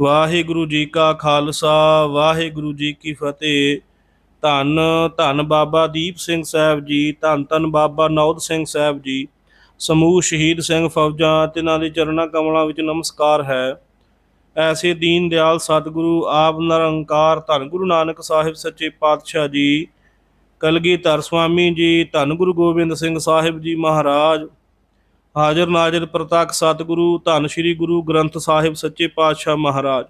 ਵਾਹਿਗੁਰੂ ਜੀ ਕਾ ਖਾਲਸਾ, ਵਾਹਿਗੁਰੂ ਜੀ ਕੀ ਫਤਿਹ। ਧੰਨ ਧੰਨ ਬਾਬਾ ਦੀਪ ਸਿੰਘ ਸਾਹਿਬ ਜੀ, ਧੰਨ ਧੰਨ ਬਾਬਾ ਨੌਦ ਸਿੰਘ ਸਾਹਿਬ ਜੀ। ਸਮੂਹ ਸ਼ਹੀਦ ਸਿੰਘ ਫੌਜਾਂ, ਤਿਨਾਂ ਦੇ ਚਰਨਾਂ ਕਮਲਾਂ ਵਿੱਚ ਨਮਸਕਾਰ ਹੈ। ਐਸੇ ਦੀਨ ਦਿਆਲ ਸਤਿਗੁਰੂ, ਆਪ ਨਿਰੰਕਾਰ ਧੰਨ ਗੁਰੂ ਨਾਨਕ ਸਾਹਿਬ ਸੱਚੇ ਪਾਤਸ਼ਾਹ ਜੀ। ਕਲਗੀਧਰ ਸੁਆਮੀ ਜੀ, ਧੰਨ ਗੁਰੂ ਗੋਬਿੰਦ ਸਿੰਘ ਸਾਹਿਬ ਜੀ ਮਹਾਰਾਜ। ਹਾਜ਼ਰ ਨਾਜ਼ਰ ਪ੍ਰਤੱਖ ਸਤਿਗੁਰੂ, ਧੰਨ ਸ੍ਰੀ ਗੁਰੂ ਗ੍ਰੰਥ ਸਾਹਿਬ ਸੱਚੇ ਪਾਤਸ਼ਾਹ ਮਹਾਰਾਜ।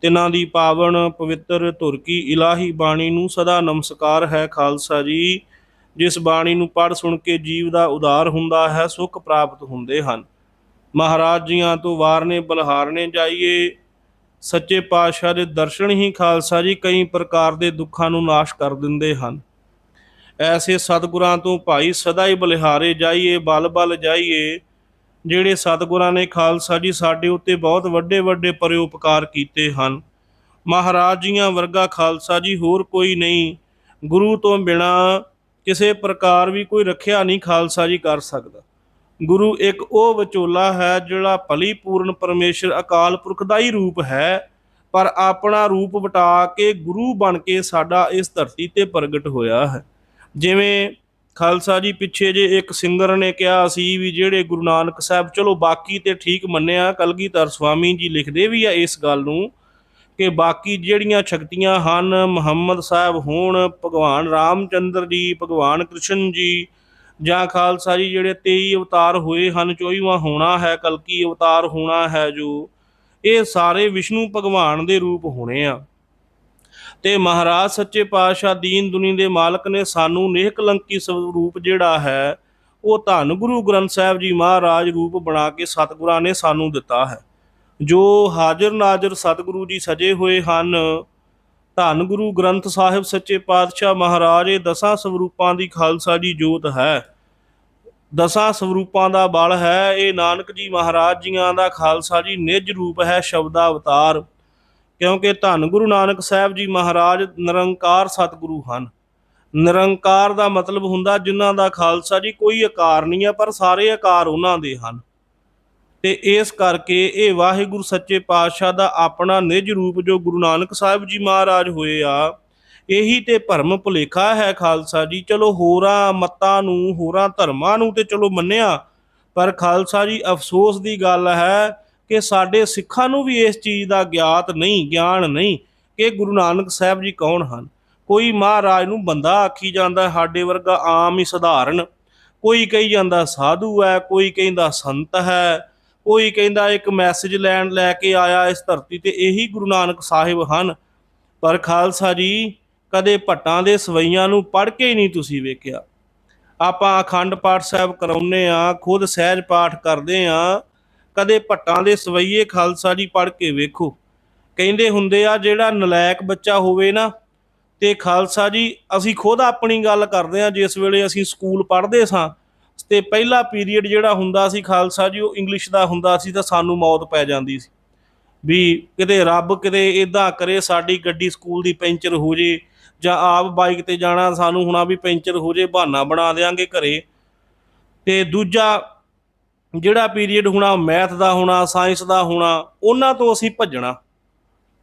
ਤਿਨਾਂ ਦੀ ਪਾਵਨ ਪਵਿੱਤਰ ਧੁਰ ਕੀ ਇਲਾਹੀ ਬਾਣੀ ਨੂੰ ਸਦਾ ਨਮਸਕਾਰ ਹੈ ਖਾਲਸਾ ਜੀ। ਜਿਸ ਬਾਣੀ ਨੂੰ ਪੜ੍ਹ ਸੁਣ ਕੇ ਜੀਵ ਦਾ ਉਦਾਰ ਹੁੰਦਾ ਹੈ, ਸੁੱਖ ਪ੍ਰਾਪਤ ਹੁੰਦੇ ਹਨ। ਮਹਾਰਾਜ ਜੀਆਂ ਤੋਂ ਵਾਰਨੇ ਬਲਹਾਰਨੇ ਜਾਈਏ। ਸੱਚੇ ਪਾਤਸ਼ਾਹ ਦੇ ਦਰਸ਼ਨ ਹੀ ਖਾਲਸਾ ਜੀ ਕਈ ਪ੍ਰਕਾਰ ਦੇ ਦੁੱਖਾਂ ਨੂੰ ਨਾਸ਼ ਕਰ ਦਿੰਦੇ ਹਨ। ਐਸੇ ਸਤਿਗੁਰਾਂ ਤੋਂ ਭਾਈ ਸਦਾ ਹੀ ਬਲਿਹਾਰੇ ਜਾਈਏ, ਬਲ ਬਲ ਜਾਈਏ। ਜਿਹੜੇ ਸਤਿਗੁਰਾਂ ਨੇ ਖਾਲਸਾ ਜੀ ਸਾਡੇ ਉੱਤੇ ਬਹੁਤ ਵੱਡੇ ਵੱਡੇ ਪਰਉਪਕਾਰ ਕੀਤੇ ਹਨ। ਮਹਾਰਾਜ ਜੀਆਂ ਵਰਗਾ ਖਾਲਸਾ ਜੀ ਹੋਰ ਕੋਈ ਨਹੀਂ। ਗੁਰੂ ਤੋਂ ਬਿਨਾ ਕਿਸੇ ਪ੍ਰਕਾਰ ਵੀ ਕੋਈ ਰੱਖਿਆ ਨਹੀਂ ਖਾਲਸਾ ਜੀ ਕਰ ਸਕਦਾ। ਗੁਰੂ ਇੱਕ ਉਹ ਵਿਚੋਲਾ ਹੈ ਜਿਹੜਾ ਭਲੀ ਪੂਰਨ ਪਰਮੇਸ਼ਰ ਅਕਾਲ ਪੁਰਖ ਦਾ ਹੀ ਰੂਪ ਹੈ, ਪਰ ਆਪਣਾ ਰੂਪ ਵਟਾ ਕੇ ਗੁਰੂ ਬਣ ਕੇ ਸਾਡਾ ਇਸ ਧਰਤੀ ਤੇ ਪ੍ਰਗਟ ਹੋਇਆ ਹੈ। ਜਿਵੇਂ ਖਾਲਸਾ ਜੀ ਪਿੱਛੇ ਜੇ ਇੱਕ ਸਿੰਗਰ ਨੇ ਕਿਹਾ ਸੀ ਵੀ ਜਿਹੜੇ ਗੁਰੂ ਨਾਨਕ ਸਾਹਿਬ, ਚਲੋ ਬਾਕੀ ਤੇ ਠੀਕ ਮੰਨਿਆ ਕਲਗੀਧਰ ਸੁਆਮੀ ਜੀ ਲਿਖਦੇ ਵੀ ਆ ਇਸ ਗੱਲ ਨੂੰ ਕਿ ਬਾਕੀ ਜਿਹੜੀਆਂ ਸ਼ਕਤੀਆਂ ਹਨ, ਮੁਹੰਮਦ ਸਾਹਿਬ ਹੋਣ, ਭਗਵਾਨ ਰਾਮਚੰਦਰ ਜੀ, ਭਗਵਾਨ ਕ੍ਰਿਸ਼ਨ ਜੀ, ਜਾਂ ਖਾਲਸਾ ਜੀ ਜਿਹੜੇ 23 ਅਵਤਾਰ ਹੋਏ ਹਨ 24ਵਾਂ ਹੋਣਾ ਹੈ, ਕਲਕੀ ਅਵਤਾਰ ਹੋਣਾ ਹੈ ਜੋ, ਇਹ ਸਾਰੇ ਵਿਸ਼ਨੂੰ ਭਗਵਾਨ ਦੇ ਰੂਪ ਹੋਣੇ ਆ। ਤੇ ਮਹਾਰਾਜ ਸੱਚੇ ਪਾਤਸ਼ਾਹ ਦੀਨ ਦੁਨੀ ਦੇ ਮਾਲਕ ਨੇ ਸਾਨੂੰ ਨਿਹਕਲੰਕੀ ਸਰੂਪ ਜਿਹੜਾ ਹੈ, ਉਹ ਧੰਨ ਗੁਰੂ ਗ੍ਰੰਥ ਸਾਹਿਬ ਜੀ ਮਹਾਰਾਜ ਰੂਪ ਬਣਾ ਕੇ ਸਤਿਗੁਰਾਂ ਨੇ ਸਾਨੂੰ ਦਿੱਤਾ ਹੈ। ਜੋ ਹਾਜ਼ਰ ਨਾਜ਼ਰ ਸਤਿਗੁਰੂ ਜੀ ਸਜੇ ਹੋਏ ਹਨ, ਧੰਨ ਗੁਰੂ ਗ੍ਰੰਥ ਸਾਹਿਬ ਸੱਚੇ ਪਾਤਸ਼ਾਹ ਮਹਾਰਾਜ, ਇਹ ਦਸਾਂ ਸਰੂਪਾਂ ਦੀ ਖਾਲਸਾ ਜੀ ਜੋਤ ਹੈ। ਦਸਾਂ ਸਰੂਪਾਂ ਦਾ ਬਲ ਹੈ, ਇਹ ਨਾਨਕ ਜੀ ਮਹਾਰਾਜ ਜੀਆਂ ਦਾ ਖਾਲਸਾ ਜੀ ਨਿਜ ਰੂਪ ਹੈ ਸ਼ਬਦਾ ਅਵਤਾਰ ਕਿਉਂਕਿ ਧੰਨ ਗੁਰੂ ਨਾਨਕ ਸਾਹਿਬ ਜੀ ਮਹਾਰਾਜ ਨਿਰੰਕਾਰ ਸਤਿਗੁਰੂ ਹਨ। ਨਿਰੰਕਾਰ ਦਾ ਮਤਲਬ ਹੁੰਦਾ ਜਿਨ੍ਹਾਂ ਦਾ ਖਾਲਸਾ ਜੀ ਕੋਈ ਆਕਾਰ ਨਹੀਂ ਹੈ ਪਰ ਸਾਰੇ ਆਕਾਰ ਉਹਨਾਂ ਦੇ ਹਨ। ਤੇ ਇਸ ਕਰਕੇ ਇਹ ਵਾਹਿਗੁਰੂ ਸੱਚੇ ਪਾਤਸ਼ਾਹ ਦਾ ਆਪਣਾ ਨਿਜ ਰੂਪ ਜੋ ਗੁਰੂ ਨਾਨਕ ਸਾਹਿਬ ਜੀ ਮਹਾਰਾਜ ਹੋਏ ਆ, ਇਹੀ ਤੇ ਭਰਮ ਭੁਲੇਖਾ ਹੈ ਖਾਲਸਾ ਜੀ। ਚਲੋ ਹੋਰਾਂ ਮਤਾਂ ਨੂੰ, ਹੋਰਾਂ ਧਰਮਾਂ ਨੂੰ ਤੇ ਚਲੋ ਮੰਨਿਆ, ਪਰ ਖਾਲਸਾ ਜੀ ਅਫਸੋਸ ਦੀ ਗੱਲ ਹੈ ਕਿ ਸਾਡੇ ਸਿੱਖਾਂ ਨੂੰ ਵੀ ਇਸ ਚੀਜ਼ ਦਾ ਗਿਆਤ ਨਹੀਂ, ਗਿਆਨ ਨਹੀਂ ਕਿ ਗੁਰੂ ਨਾਨਕ ਸਾਹਿਬ ਜੀ ਕੌਣ ਹਨ। ਕੋਈ ਮਹਾਰਾਜ ਨੂੰ ਬੰਦਾ ਆਖੀ ਜਾਂਦਾ, ਸਾਡੇ ਵਰਗਾ ਆਮ ਹੀ ਸਧਾਰਨ। ਕੋਈ ਕਹੀ ਜਾਂਦਾ, ਸਾਧੂ ਹੈ, ਕੋਈ ਕਹਿੰਦਾ, ਸੰਤ ਹੈ, ਕੋਈ ਕਹਿੰਦਾ, ਇੱਕ ਮੈਸੇਜ ਲੈਣ ਲੈ ਕੇ ਆਇਆ ਇਸ ਧਰਤੀ ਤੇ, ਇਹੀ ਗੁਰੂ ਨਾਨਕ ਸਾਹਿਬ ਹਨ। ਪਰ ਖਾਲਸਾ ਜੀ, ਕਦੇ ਭੱਟਾਂ ਦੇ ਸਵਈਆਂ ਨੂੰ ਪੜ੍ਹ ਕੇ ਹੀ ਨਹੀਂ ਤੁਸੀਂ ਵੇਖਿਆ। ਆਪਾਂ ਅਖੰਡ ਪਾਠ ਸਾਹਿਬ ਕਰਾਉਨੇ ਆ ਖੁਦ ਸਹਿਜ ਪਾਠ ਕਰਦੇ ਆ ਕਦੇ ਭੱਟਾਂ ਦੇ ਸਵਈਏ ਖਾਲਸਾ ਜੀ ਪੜ੍ਹ ਕੇ ਵੇਖੋ। ਕਹਿੰਦੇ ਹੁੰਦੇ ਆ, ਜਿਹੜਾ ਨਲਾਇਕ ਬੱਚਾ ਹੋਵੇ ਨਾ, ਤੇ ਖਾਲਸਾ ਜੀ, ਅਸੀਂ ਖੁਦ ਆਪਣੀ ਗੱਲ ਕਰਦੇ ਆ, ਜਿਸ ਵੇਲੇ ਅਸੀਂ ਸਕੂਲ ਪੜ੍ਹਦੇ ਸਾਂ, ਤੇ ਪਹਿਲਾ ਪੀਰੀਅਡ ਜਿਹੜਾ ਹੁੰਦਾ ਸੀ ਖਾਲਸਾ ਜੀ, ਉਹ ਇੰਗਲਿਸ਼ ਦਾ ਹੁੰਦਾ ਸੀ, ਤਾਂ ਸਾਨੂੰ ਮੌਤ ਪੈ ਜਾਂਦੀ ਸੀ। ਵੀ ਕਿਤੇ ਰੱਬ ਕਿਤੇ ਇਦਾਂ ਕਰੇ, ਸਾਡੀ ਗੱਡੀ ਸਕੂਲ ਦੀ ਪੈਂਚਰ ਹੋ ਜੇ, ਜਾਂ ਆਪ ਬਾਈਕ ਤੇ ਜਾਣਾ, ਸਾਨੂੰ ਹੁਣਾ ਵੀ ਪੈਂਚਰ ਹੋ ਜੇ, ਬਹਾਨਾ ਬਣਾ ਦੇਾਂਗੇ ਘਰੇ। ਤੇ ਦੂਜਾ ਜਿਹੜਾ ਪੀਰੀਅਡ ਹੋਣਾ, ਮੈਥ ਦਾ ਹੋਣਾ, ਸਾਇੰਸ ਦਾ ਹੋਣਾ, ਉਹਨਾਂ ਤੋਂ ਅਸੀਂ ਭੱਜਣਾ।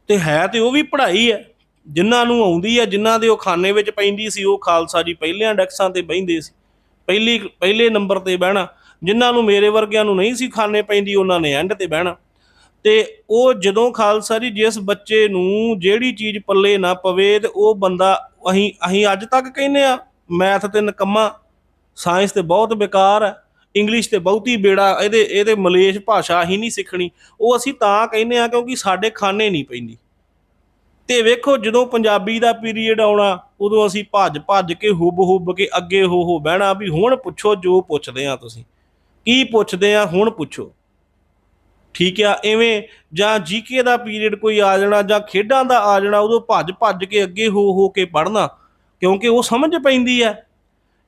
ਤੇ ਹੈ ਤੇ ਉਹ ਵੀ ਪੜ੍ਹਾਈ ਹੈ। ਜਿਨ੍ਹਾਂ ਨੂੰ ਆਉਂਦੀ ਹੈ, ਜਿਨ੍ਹਾਂ ਦੇ ਉਹ ਖਾਨੇ ਵਿੱਚ ਪੈਂਦੀ ਸੀ, ਉਹ ਖਾਲਸਾ ਜੀ ਪਹਿਲਿਆਂ ਡੈਕਸਾਂ ਤੇ ਬਹਿੰਦੇ ਸੀ। ਪਹਿਲੀ, ਪਹਿਲੇ ਨੰਬਰ ਤੇ ਬਹਿਣਾ। ਜਿਨ੍ਹਾਂ ਨੂੰ ਮੇਰੇ ਵਰਗਿਆਂ ਨੂੰ ਨਹੀਂ ਸੀ ਖਾਨੇ ਪੈਂਦੀ, ਉਹਨਾਂ ਨੇ ਐਂਡ ਤੇ ਬਹਿਣਾ। ਤੇ ਉਹ ਜਦੋਂ ਖਾਲਸਾ ਜੀ, ਜਿਸ ਬੱਚੇ ਨੂੰ ਜਿਹੜੀ ਚੀਜ਼ ਪੱਲੇ ਨਾ ਪਵੇ, ਤੇ ਉਹ ਬੰਦਾ ਅਸੀਂ ਅਸੀਂ ਅੱਜ ਤੱਕ ਕਹਿੰਦੇ ਆ ਮੈਥ ਤੇ ਨਕਮਾ, ਸਾਇੰਸ ਤੇ ਬਹੁਤ ਬੇਕਾਰ ਹੈ। ਇੰਗਲਿਸ਼ ਤੇ ਬਹੁਤੀ ਬੇੜਾ ਇਹਦੇ ਇਹਦੇ ਮਲੇਸ਼ ਭਾਸ਼ਾ ਹੀ ਨਹੀਂ ਸਿੱਖਣੀ। ਉਹ ਅਸੀਂ ਤਾਂ ਕਹਿੰਦੇ ਆ ਕਿਉਂਕਿ ਸਾਡੇ ਖਾਨੇ ਨਹੀਂ ਪੈਂਦੀ। ਤੇ ਵੇਖੋ ਜਦੋਂ ਪੰਜਾਬੀ ਦਾ ਪੀਰੀਅਡ ਆਉਣਾ, ਉਦੋਂ ਅਸੀਂ ਭੱਜ ਭੱਜ ਕੇ, ਹੁੱਬ ਹੁੱਬ ਕੇ ਅੱਗੇ ਹੋ ਹੋ ਬਹਿਣਾ ਵੀ ਹੁਣ ਪੁੱਛੋ ਜੋ ਪੁੱਛਦੇ ਆ ਤੁਸੀਂ। ਕੀ ਪੁੱਛਦੇ ਆ ਹੁਣ ਪੁੱਛੋ। ਠੀਕ ਆ, ਐਵੇਂ ਜਾਂ ਜੀਕੇ ਦਾ ਪੀਰੀਅਡ ਕੋਈ ਆ ਜਾਣਾ ਜਾਂ ਖੇਡਾਂ ਦਾ ਆ ਜਾਣਾ, ਉਦੋਂ ਭੱਜ ਭੱਜ ਕੇ ਅੱਗੇ ਹੋ ਹੋ ਕੇ ਪੜ੍ਹਨਾ। ਕਿਉਂਕਿ ਉਹ ਸਮਝ ਪੈਂਦੀ ਹੈ।